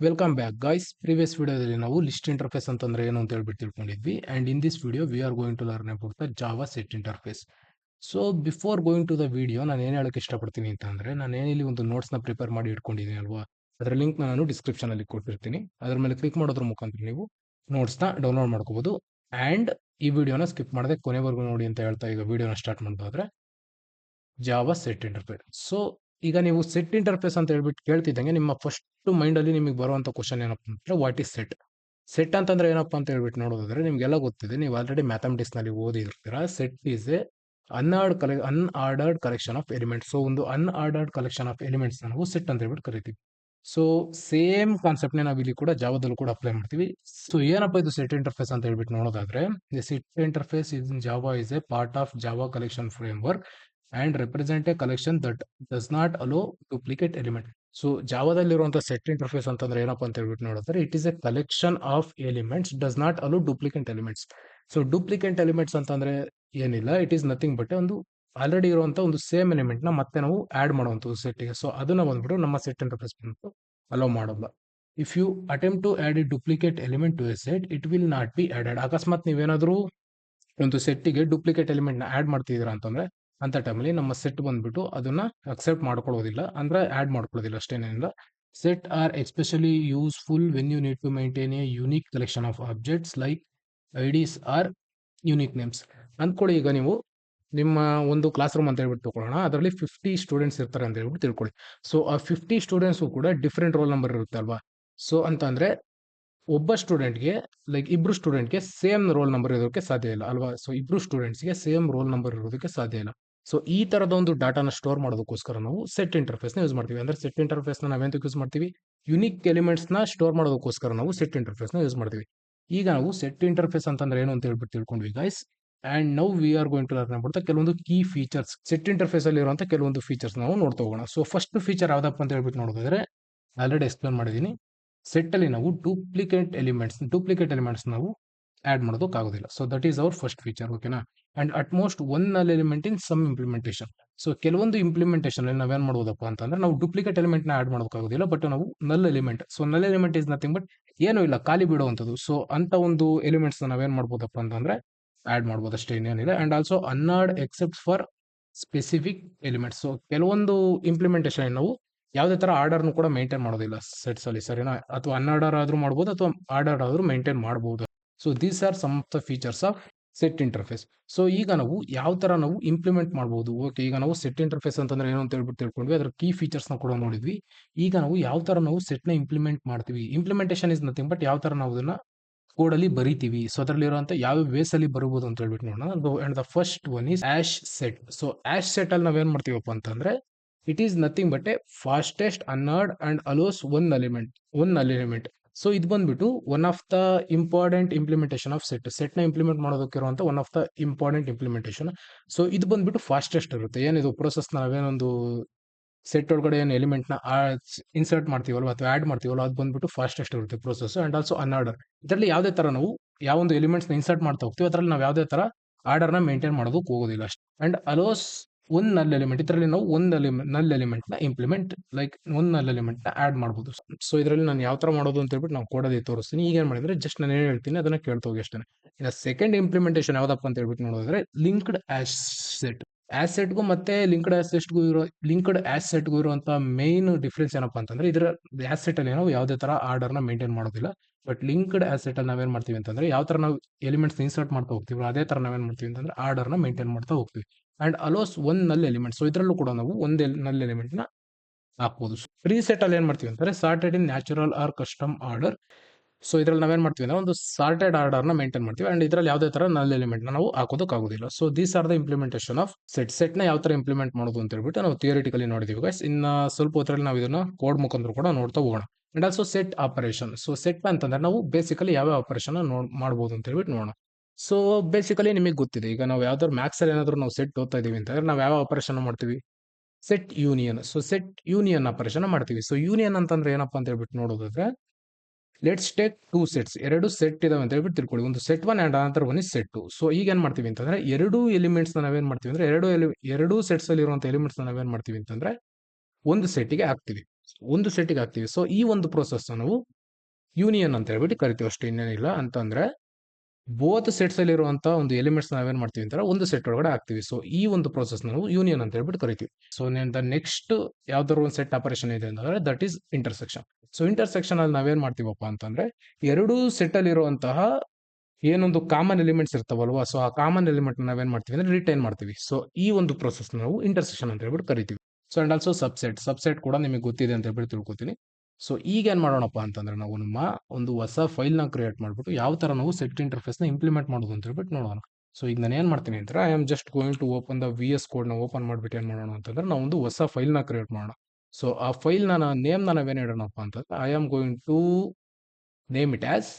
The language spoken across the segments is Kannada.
ವೆಲ್ಕಮ್ ಬ್ಯಾಕ್ ಗಾಯ್ಸ್ ಪ್ರೀವಿಯಸ್ ವಿಡಿಯೋದಲ್ಲಿ ನಾವು ಲಿಸ್ಟ್ ಇಂಟರ್ಫೇಸ್ ಅಂತಂದ್ರೆ ಏನು ಅಂತ ಹೇಳ್ಬಿಟ್ಟು ತಿಳ್ಕೊಂಡಿದ್ವಿ. And in this video we are going to learn about the Java set interface so before going to the video ನಾನು ಏನು ಹೇಳಕ್ಕೆ ಇಷ್ಟಪಡ್ತೀನಿ ಅಂತಂದ್ರೆ, ನಾನು ಏನಿಲ್ಲಿ ಒಂದು ನೋಟ್ಸ್ನ ಪ್ರಿಪೇರ್ ಮಾಡಿ ಇಟ್ಕೊಂಡಿದ್ದೀನಿ ಅಲ್ವಾ? ಅದರ ಲಿಂಕ್ ನಾನು ಡಿಸ್ಕ್ರಿಪ್ಷನಲ್ಲಿ ಕೊಟ್ಟಿರ್ತೀನಿ. ಅದ್ರ ಮೇಲೆ ಕ್ಲಿಕ್ ಮಾಡೋದ್ರ ಮುಖಾಂತರ ನೀವು ನೋಟ್ಸ್ನ ಡೌನ್ಲೋಡ್ ಮಾಡ್ಕೋಬೋದು. ಆ್ಯಂಡ್ ಈ ವಿಡಿಯೋನ ಸ್ಕಿಪ್ ಮಾಡದೆ ಕೊನೆವರೆಗೂ ನೋಡಿ ಅಂತ ಹೇಳ್ತಾ ಈಗ ವಿಡಿಯೋನ ಸ್ಟಾರ್ಟ್ ಮಾಡೋದಾದ್ರೆ ಜಾವಾ ಸೆಟ್ ಇಂಟರ್ಫೇಸ್ ಸೊ ಈಗ ನೀವು ಸೆಟ್ ಇಂಟರ್ಫೇಸ್ ಅಂತ ಹೇಳ್ಬಿಟ್ಟು ಕೇಳ್ತಿದ್ದಂಗೆ ನಿಮ್ಮ ಫಸ್ಟ್ ಮೈಂಡಲ್ಲಿ ನಿಮಗೆ ಬರುವಂಥ ಕ್ವಶನ್ ಏನಪ್ಪ ಅಂದ್ರೆ ವಾಟ್ ಈಸ್ ಸೆಟ್ ಸೆಟ್ ಅಂತಂದ್ರೆ ಏನಪ್ಪ ಅಂತ ಹೇಳ್ಬಿಟ್ಟು ನೋಡೋದಾದ್ರೆ ನಿಮಗೆಲ್ಲ ಗೊತ್ತಿದೆ, ನೀವು ಆಲ್ರೆಡಿ ಮ್ಯಾಥಮೆಟಿಕ್ಸ್ನಲ್ಲಿ ಓದಿರ್ತೀರ. ಸೆಟ್ ಈಸ್ ಎ ಅನ್ಆರ್ಡ್ ಕಲೆ unordered collection of elements so ಒಂದು ಅನ್ಆರ್ಡರ್ಡ್ ಕಲೆಕ್ಷನ್ ಆಫ್ ಎಲಿಮೆಂಟ್ಸ್ ನಾವು ಸೆಟ್ ಅಂತ ಹೇಳ್ಬಿಟ್ಟು ಕರಿತೀವಿ. ಸೊ ಸೇಮ್ ಕಾನ್ಸೆಪ್ಟ್ನೇ ನಾವು ಇಲ್ಲಿ ಕೂಡ ಜಾವದಲ್ಲೂ ಕೂಡ ಅಪ್ಲೈ ಮಾಡ್ತೀವಿ. ಸೊ ಏನಪ್ಪ ಇದು ಸೆಟ್ ಇಂಟರ್ಫೇಸ್ ಅಂತ ಹೇಳ್ಬಿಟ್ಟು ನೋಡೋದಾದ್ರೆ set interface is Java is a part of Java collection framework and represent a collection that does not allow duplicate element so ಜಾವದಲ್ಲಿರುವಂತಹ set interface ಅಂತಂದ್ರೆ ಏನಪ್ಪ ಅಂತ ಹೇಳ್ಬಿಟ್ಟು ನೋಡಿದ್ರೆ it is a collection of elements does not allow duplicate elements so duplicate elements ಅಂತಂದ್ರೆ ಏನಿಲ್ಲ ಇಟ್ ಈಸ್ ನಥಿಂಗ್ ಬಟ್ ಒಂದು ಆಲ್ರೆಡಿ ಇರುವಂತ ಒಂದು ಸೇಮ್ ಎಲಿಮೆಂಟ್ನ ಮತ್ತೆ ನಾವು ಆಡ್ ಮಾಡುವಂತ ಸೆಟ್ಗೆ ಸೊ ಅದನ್ನ ಬಂದ್ಬಿಟ್ಟು ನಮ್ಮ ಸೆಟ್ ಇಂಟರ್ಫೇಸ್ ಬಂದ್ಬಿಟ್ಟು ಅಲೋ ಮಾಡೋಲ್ಲ if you attempt to add a duplicate element to a set it will not be added ಅಕಸ್ಮಾತ್ ನೀವೇನಾದ್ರೂ ಒಂದು ಸೆಟ್ಟಿಗೆ ಡೂಪ್ಲಿಕೇಟ್ ಎಲಿಮೆಂಟ್ ಆ್ಯಡ್ ಮಾಡ್ತಿದ್ದೀರಾ ಅಂತಂದ್ರೆ ಅಂತ ಟೈಮಲ್ಲಿ ನಮ್ಮ ಸೆಟ್ ಬಂದ್ಬಿಟ್ಟು ಅದನ್ನ ಅಕ್ಸೆಪ್ಟ್ ಮಾಡ್ಕೊಳ್ಳೋದಿಲ್ಲ ಅಂದ್ರೆ ಆಡ್ ಮಾಡ್ಕೊಳ್ಳೋದಿಲ್ಲ ಅಷ್ಟೇನಿಲ್ಲ set are especially useful when you need to maintain a unique collection of objects like IDs or unique names ಅಂದ್ಕೊಳ್ಳಿ ಈಗ ನೀವು ನಿಮ್ಮ ಒಂದು ಕ್ಲಾಸ್ ರೂಮ್ ಅಂತ ಹೇಳ್ಬಿಟ್ಟು ತಗೊಳ್ಳೋಣ. ಅದರಲ್ಲಿ ಫಿಫ್ಟಿ ಸ್ಟೂಡೆಂಟ್ಸ್ ಇರ್ತಾರೆ ಅಂತ ಹೇಳ್ಬಿಟ್ಟು ತಿಳ್ಕೊಳ್ಳಿ. ಸೊ ಆ ಫಿಫ್ಟಿ ಸ್ಟೂಡೆಂಟ್ಸು ಕೂಡ ಡಿಫ್ರೆಂಟ್ ರೋಲ್ ನಂಬರ್ ಇರುತ್ತೆ ಅಲ್ವಾ? ಸೊ ಅಂತ ಅಂದರೆ ಒಬ್ಬ ಸ್ಟೂಡೆಂಟ್ಗೆ ಲೈಕ್ ಇಬ್ರು ಸ್ಟೂಡೆಂಟ್ಗೆ ಸೇಮ್ ರೋಲ್ ನಂಬರ್ ಇರೋದಕ್ಕೆ ಸಾಧ್ಯ ಇಲ್ಲ ಅಲ್ವಾ? ಸೊ ಇಬ್ರು ಸ್ಟೂಡೆಂಟ್ಸ್ಗೆ ಸೇಮ್ ರೋಲ್ ನಂಬರ್ ಇರೋದಕ್ಕೆ ಸಾಧ್ಯ ಇಲ್ಲ. ಸೊ ಈ ತರದ ಒಂದು ಡಾಟಾನ ಸ್ಟೋರ್ ಮಾಡೋದಕ್ಕೋಸ್ಕರ ನಾವು ಸೆಟ್ ಇಂಟರ್ಫೇಸ್ನ ಯೂಸ್ ಮಾಡ್ತೀವಿ. ಅಂದ್ರೆ ಸೆಟ್ ಇಂಟರ್ಫೇಸ್ನ ನಾವೆಂತಕ್ಕೆ ಯೂಸ್ ಮಾಡ್ತೀವಿ? ಯುನಿಕ್ ಎಲಿಮೆಂಟ್ಸ್ನ ಸ್ಟೋರ್ ಮಾಡೋದಕ್ಕೋಸ್ಕರ ನಾವು ಸೆಟ್ ಇಂಟರ್ಫೇಸ್ನ ಯೂಸ್ ಮಾಡ್ತೀವಿ. ಈಗ ನಾವು ಸೆಟ್ ಇಂಟರ್ಫೇಸ್ ಅಂತಂದ್ರೆ ಏನು ಅಂತ ಹೇಳ್ಬಿಟ್ಟು ತಿಳ್ಕೊಂಡ್ವಿ guys and now we are going to learn ಮಾಡ್ತಾ ಕೆಲವೊಂದು ಕೀ ಫೀಚರ್ಸ್ ಸೆಟ್ ಇಂಟರ್ಫೇಸ್ ಅಲ್ಲಿ ಇರುವಂತ ಕೆಲವೊಂದು ಫೀಚರ್ಸ್ ನಾವು ನೋಡ್ತಾ ಹೋಗೋಣ. ಸೊ ಫಸ್ಟ್ ಫೀಚರ್ ಯಾವ್ದಪ್ಪ ಅಂತ ಹೇಳ್ಬಿಟ್ಟು ನೋಡೋದಾದ್ರೆ ಆಲ್ರೆಡಿ ಎಕ್ಸ್ಪ್ಲೇನ್ ಮಾಡಿದ್ದೀನಿ ಸೆಟ್ ಅಲ್ಲಿ ನಾವು ಡೂಪ್ಲಿಕೇಟ್ ಎಲಿಮೆಂಟ್ಸ್ ಡೂಪ್ಲಿಕೇಟ್ ಎಲಿಮೆಂಟ್ಸ್ ನಾವು add ಮಾಡೋದಕ್ಕಾಗೋದಿಲ್ಲ. So that is our first feature ಓಕೆನಾ and at most one null element in some implementation so ಕೆಲವೊಂದು ಇಂಪ್ಲಿಮೆಂಟೇಷನ್ ಅಲ್ಲಿ ನಾವೇನ್ ಮಾಡ್ಬೋದಪ್ಪ ಅಂತಂದ್ರೆ ನಾವು ಡೂಪ್ಲಿಕೇಟ್ ಎಲಿಮೆಂಟ್ನ ಆಡ್ ಮಾಡೋಕ್ಕಾಗೋದಿಲ್ಲ ಬಟ್ ನಾವು null element so null element is nothing but ಏನೂ ಇಲ್ಲ, ಖಾಲಿ ಬಿಡುವಂಥದ್ದು. ಸೊ ಅಂತ ಒಂದು ಎಲಿಮೆಂಟ್ಸ್ ನಾವೇನ್ ಮಾಡ್ಬೋದಪ್ಪ ಅಂತಂದ್ರೆ ಆಡ್ ಮಾಡ್ಬೋದು ಅಷ್ಟೇ ಇನ್ನೇನಿದೆ and also ಅನ್ನಾಡ್ except for specific elements so ಕೆಲವೊಂದು ಇಂಪ್ಲಿಮೆಂಟೇಷನ್ ನಾವು ಯಾವುದೇ ತರ ಆರ್ಡರ್ನು ಕೂಡ ಮೇಂಟೈನ್ ಮಾಡೋದಿಲ್ಲ ಸೆಟ್ಸ್ ಅಲ್ಲಿ, ಸರಿನಾ? ಅಥವಾ ಅನ್ಆರ್ಡರ್ ಆದ್ರೂ ಮಾಡ್ಬೋದು, ಅಥವಾ ಆರ್ಡರ್ ಆದ್ರೂ ಮೇಂಟೈನ್ ಮಾಡಬಹುದು so these are some of the features of set interface so ಈಗ ನಾವು ಯಾವ ಥರ ನಾವು ಇಂಪ್ಲಿಮೆಂಟ್ ಮಾಡ್ಬೋದು? ಓಕೆ ಈಗ ನಾವು ಸೆಟ್ ಇಂಟರ್ಫೇಸ್ ಅಂತಂದ್ರೆ ಏನು ಅಂತ ಹೇಳ್ಬಿಟ್ಟು ತಿಳ್ಕೊಂಡ್ವಿ ಅದರ ಕೀ ಫೀಚರ್ಸ್ನ ಕೂಡ ನೋಡಿದ್ವಿ. ಈಗ ನಾವು ಯಾವ ಥರ ನಾವು ಸೆಟ್ನ ನ ಇಂಪ್ಲಿಮೆಂಟ್ ಮಾಡ್ತೀವಿ? ಇಂಪ್ಲಿಮೆಂಟೇಷನ್ ಇಸ್ ನಥಿಂಗ್ ಬಟ್ ಯಾವ ಥರ ನಾವು ಅದನ್ನು ಕೋಡಲ್ಲಿ ಬರಿತೀವಿ? ಸೊ ಅದರಲ್ಲಿರುವಂಥ ಯಾವ ವೇಸ್ ಅಲ್ಲಿ ಬರಬಹುದು ಅಂತ ಹೇಳ್ಬಿಟ್ಟು ನೋಡೋಣ. And the first one is hash set so hash set ಅಲ್ಲಿ ನಾವೇನು ಮಾಡ್ತೀವಪ್ಪ ಅಂತಂದ್ರೆ it is nothing but a fastest unordered and allows one element one element so ಇದು ಬಂದ್ಬಿಟ್ಟು one of the important implementation of set ಸೆಟ್ನ implement ಮಾಡೋದಕ್ಕಿರುವಂಥ one of the important implementation so ಇದು ಬಂದ್ಬಿಟ್ಟು ಫಾಸ್ಟೆಸ್ಟ್ ಇರುತ್ತೆ. ಏನಿದು ಪ್ರೊಸೆಸ್ ನಾವೇನೊಂದು ಸೆಟ್ ಒಳಗಡೆ ಏನು ಎಲಿಮೆಂಟ್ನ ಇನ್ಸರ್ಟ್ ಮಾಡ್ತೀವಲ್ವ ಅಥವಾ ಆಡ್ ಮಾಡ್ತೀವಲ್ಲ ಅದು ಬಂದ್ಬಿಟ್ಟು ಫಾಸ್ಟೆಸ್ಟ್ ಇರುತ್ತೆ ಪ್ರೊಸೆಸ್ ಅಂಡ್ ಆಲ್ಸೋ ಅನ್ಆರ್ಡರ್ ಇದರಲ್ಲಿ ಯಾವುದೇ ಥರ ನಾವು ಯಾವೊಂದು ಎಲಿಮೆಂಟ್ಸ್ನ ಇನ್ಸರ್ಟ್ ಮಾಡ್ತಾ ಹೋಗ್ತೀವಿ, ಅದರಲ್ಲಿ ನಾವು ಯಾವುದೇ ಥರ ಆರ್ಡರ್ನ ಮೇಂಟೈನ್ ಮಾಡೋದಕ್ಕೆ ಹೋಗೋದಿಲ್ಲ ಅಷ್ಟೇ. ಆ್ಯಂಡ್ ಅಲೋಸ್ ಒಂದ್ ನಲ್ ಎಲಿಮೆಂಟ್ ಇದರಲ್ಲಿ ನಾವು ಒಂದು ಎಲಿಮೆಂಟ್ ನಲ್ ಎಲಿಮೆಂಟ್ ಇಂಪ್ಲಿಮೆಂಟ್ ಲೈಕ್ ಒಂದು ನಲ್ ಎಲಿಮೆಂಟ್ನ ಆ್ಯಡ್ ಆಡ್ ಮಾಡಬಹುದು ಸೊ ಇದರಲ್ಲಿ ನಾನು ಯಾವ ತರ ಮಾಡೋದು ಅಂತ ಹೇಳ್ಬಿಟ್ಟು ನಾವು ಕೊಡೋದೇ ತೋರಿಸ್ತೀನಿ. ಈಗ ಏನ್ ಮಾಡಿದ್ರೆ ಜಸ್ಟ್ ನಾನು ಏನು ಹೇಳ್ತೀನಿ ಅದನ್ನ ಕೇಳ್ತೋಗಿ ಅಷ್ಟೇ ಇನ್ನು ಸೆಕೆಂಡ್ ಇಂಪ್ಲಿಮೆಂಟೇಷನ್ ಯಾವ್ದಪ್ಪ ಅಂತ ಹೇಳ್ಬಿಟ್ಟು ನೋಡಿದ್ರೆ ಲಿಂಕ್ಡ್ ಆಸೆಟ್ ಆ್ಯಸೆಟ್ಗೂ ಮತ್ತೆ ಲಿಂಕ್ಡ್ ಆ್ಯಸೆಟ್ಗೂ ಇರೋ ಲಿಂಕ್ಡ್ ಆಸೆಟ್ಗೂ ಇರುವಂತ ಮೇನ್ ಡಿಫ್ರೆನ್ಸ್ ಏನಪ್ಪಾ ಅಂತಂದ್ರೆ ಇದರ ಆಸೆಟ್ ಅಲ್ಲಿ ನಾವು ಯಾವುದೇ ತರ ಆರ್ಡರ್ನ ಮೇಂಟೈನ್ ಮಾಡೋದಿಲ್ಲ. ಬಟ್ ಲಿಂಕ್ಡ್ ಆಸೆಟ್ ಅಲ್ಲಿ ನಾವೇನ್ ಮಾಡ್ತೀವಿ ಅಂತಂದ್ರೆ ಯಾವ ತರ ನಾವು ಎಲಿಮೆಂಟ್ಸ್ ಇನ್ಸರ್ಟ್ ಮಾಡ್ತಾ ಹೋಗ್ತೀವಿ ಅದೇ ತರ ನಾವೇನ್ ಮಾಡ್ತೀವಿ ಅಂತಂದ್ರೆ ಆರ್ಡರ್ನ ಮೇಂಟೈನ್ ಮಾಡ್ತಾ ಹೋಗ್ತೀವಿ. And allows one null element so ಇದರಲ್ಲೂ ಕೂಡ ನಾವು ಒಂದ್ ನಲ್ ಎಲಿಮೆಂಟ್ನ ಹಾಕ್ಬೋದು. ಪ್ರೀಸೆಟ್ ಅಲ್ಲಿ ಏನ್ ಮಾಡ್ತೀವಿ ಅಂತಾರೆ sorted in natural or custom order so ಇದ್ರಲ್ಲಿ ನಾವೇನ್ ಮಾಡ್ತೀವಿ ಅಂದ್ರೆ ಒಂದು ಸಾರ್ಟೆಡ್ ಆರ್ಡರ್ನ ಮೇಂಟೈನ್ ಮಾಡ್ತೀವಿ. ಅಂಡ್ ಇದ್ರಲ್ಲಿ ಯಾವುದೇ ತರ ನಲ್ ಎಲಿಮೆಂಟ್ ನಾವು ಹಾಕೋದಕ್ಕಾಗೋದಿಲ್ಲ. So these are the implementation of set ಸೆಟ್ನ ಯಾವ ತರ ಇಂಪ್ಲಿಮೆಂಟ್ ಮಾಡೋದು ಅಂತ ಹೇಳ್ಬಿಟ್ಟು ನಾವು ಥಿಯರಿಟಿಕಲಿ ನೋಡಿದೀವಿ ಗೈಸ್ ಇನ್ನ ಸ್ವಲ್ಪ ಹೊತ್ತರಲ್ಲಿ ನಾವು ಇದನ್ನ ಕೋಡ್ ಮುಖಾಂತರ ಕೂಡ ನೋಡ್ತಾ ಹೋಗೋಣ. And also set operation so set ಅಂತಂದ್ರೆ ನಾವು ಬೇಸಿಕಲಿ ಯಾವ್ಯಾವ ಆಪರೇಷನ್ ನೋಡ್ ಮಾಡಬಹುದು ಅಂತ ಹೇಳ್ಬಿಟ್ಟು ನೋಡೋಣ. ಸೊ ಬೇಸಿಕಲಿ ನಿಮಗೆ ಗೊತ್ತಿದೆ. ಈಗ ನಾವು ಯಾವ್ದಾದ್ರು ಮ್ಯಾಕ್ಸ್ ಅಲ್ಲಿ ಏನಾದ್ರು ನಾವು ಸೆಟ್ ಓದ್ತಾ ಇದೀವಿ ಅಂತಂದ್ರೆ ನಾವು ಯಾವ ಆಪರೇಷನ್ ಮಾಡ್ತೀವಿ? Set union so set union operation ಮಾಡ್ತೀವಿ. ಸೊ ಯೂನಿಯನ್ ಅಂತಂದ್ರೆ ಏನಪ್ಪಾ ಅಂತ ಹೇಳ್ಬಿಟ್ಟು ನೋಡೋದಾದ್ರೆ ಲೆಟ್ಸ್ ಟೇಕ್ ಟೂ ಸೆಟ್ಸ್ ಎರಡು ಸೆಟ್ ಇದಾವೆ ಅಂತ ಹೇಳ್ಬಿಟ್ಟು ತಿಳ್ಕೊಳ್ಳಿ. ಒಂದು ಸೆಟ್ ಒನ್ ಆ್ಯಂಡ್ ಅನಂತರ ಒನ್ ಇಸ್ ಸೆಟ್ ಸೊ ಈಗ ಏನು ಮಾಡ್ತೀವಿ ಅಂತಂದ್ರೆ, ಎರಡು ಎಲಿಮೆಂಟ್ಸ್ ನಾವೇನು ಮಾಡ್ತೀವಿ ಅಂದರೆ, ಎರಡು ಎಲಿ ಎರಡು ಸೆಟ್ಸ್ ಅಲ್ಲಿ ಇರುವಂತ ಎಲಿಮೆಂಟ್ಸ್ ನಾವೇನ್ ಮಾಡ್ತೀವಿ ಅಂತಂದ್ರೆ, ಒಂದು ಸೆಟ್ಗೆ ಹಾಕ್ತೀವಿ. ಒಂದು ಸೆಟ್ಟಿಗೆ ಹಾಕ್ತೀವಿ. ಸೊ ಈ ಒಂದು ಪ್ರೋಸೆಸ್ ನಾವು ಯೂನಿಯನ್ ಅಂತ ಹೇಳ್ಬಿಟ್ಟು ಕರಿತೀವಿ ಅಷ್ಟು. ಇನ್ನೇನಿಲ್ಲ ಅಂತಂದ್ರೆ ಬೋತ್ ಸೆಟ್ಸ್ ಅಲ್ಲಿ ಇರುವಂತ ಒಂದು ಎಲಿಮೆಂಟ್ಸ್ ನಾವೇನ್ ಮಾಡ್ತೀವಿ ಅಂತಾರೆ, ಒಂದು ಸೆಟ್ ಒಳಗಡೆ ಹಾಕ್ತಿವಿ. ಸೊ ಈ ಒಂದು ಪ್ರೋಸೆಸ್ ನಾವು ಯೂನಿಯನ್ ಅಂತ ಹೇಳ್ಬಿಟ್ಟು ಕರಿತೀವಿ. ಸೊ ದ ನೆಕ್ಸ್ಟ್ ಯಾವ್ದಾದ್ರು ಒಂದು ಸೆಟ್ ಆಪರೇಷನ್ ಇದೆ ಅಂತಂದ್ರೆ that is intersection so intersection ಅಲ್ಲಿ ನಾವೇನ್ ಮಾಡ್ತೀವಪ್ಪ ಅಂತಂದ್ರೆ, ಎರಡು ಸೆಟ್ ಅಲ್ಲಿ ಇರುವಂತಹ ಏನೊಂದು ಕಾಮನ್ ಎಲಿಮೆಂಟ್ಸ್ ಇರ್ತಾವಲ್ವಾ ಸೊ ಆ ಕಾಮನ್ ಎಲಿಮೆಂಟ್ ನಾವೇನ್ ಮಾಡ್ತೀವಿ ಅಂದ್ರೆ ರಿಟೈನ್ ಮಾಡ್ತೀವಿ. ಸೊ ಈ ಒಂದು ಪ್ರೋಸೆಸ್ ನಾವು ಇಂಟರ್ಸೆಕ್ಷನ್ ಅಂತ ಹೇಳ್ಬಿಟ್ಟು ಕರಿತೀವಿ. So and also subset subset ಕೂಡ ನಿಮಗೆ ಗೊತ್ತಿದೆ ಅಂತ ಹೇಳ್ಬಿಟ್ಟು ತಿಳ್ಕೊತೀನಿ. ಸೊ ಈಗ ಏನು ಮಾಡೋಣಪ್ಪ ಅಂತಂದ್ರೆ ನಾವು ನಮ್ಮ ಒಂದು ಹೊಸ ಫೈಲ್ನ ಕ್ರಿಯೇಟ್ ಮಾಡ್ಬಿಟ್ಟು ಯಾವ ತರ ನಾವು ಸೆಟ್ ಇಂಟರ್ಫೇಸ್ನ ಇಂಪ್ಲಿಮೆಂಟ್ ಮಾಡೋದು ಅಂತ ಹೇಳ್ಬಿಟ್ಟು ನೋಡೋಣ. ಸೊ ಈಗ ನಾನು ಏನು ಮಾಡ್ತೀನಿ ಅಂದ್ರೆ I am just going to open the V S ಕೋಡ್ನ ಓಪನ್ ಮಾಡ್ಬಿಟ್ಟು ಏನು ಮಾಡೋಣ ಅಂತಂದ್ರೆ, ನಾವು ಒಂದು ಹೊಸ ಫೈಲ್ನ ಕ್ರಿಯೇಟ್ ಮಾಡೋಣ. ಸೊ ಆ ಫೈಲ್ನ ನೇಮ್ ನಾವೇನು ಇಡೋಣಪ್ಪ ಅಂತಂದ್ರೆ I am going to name it as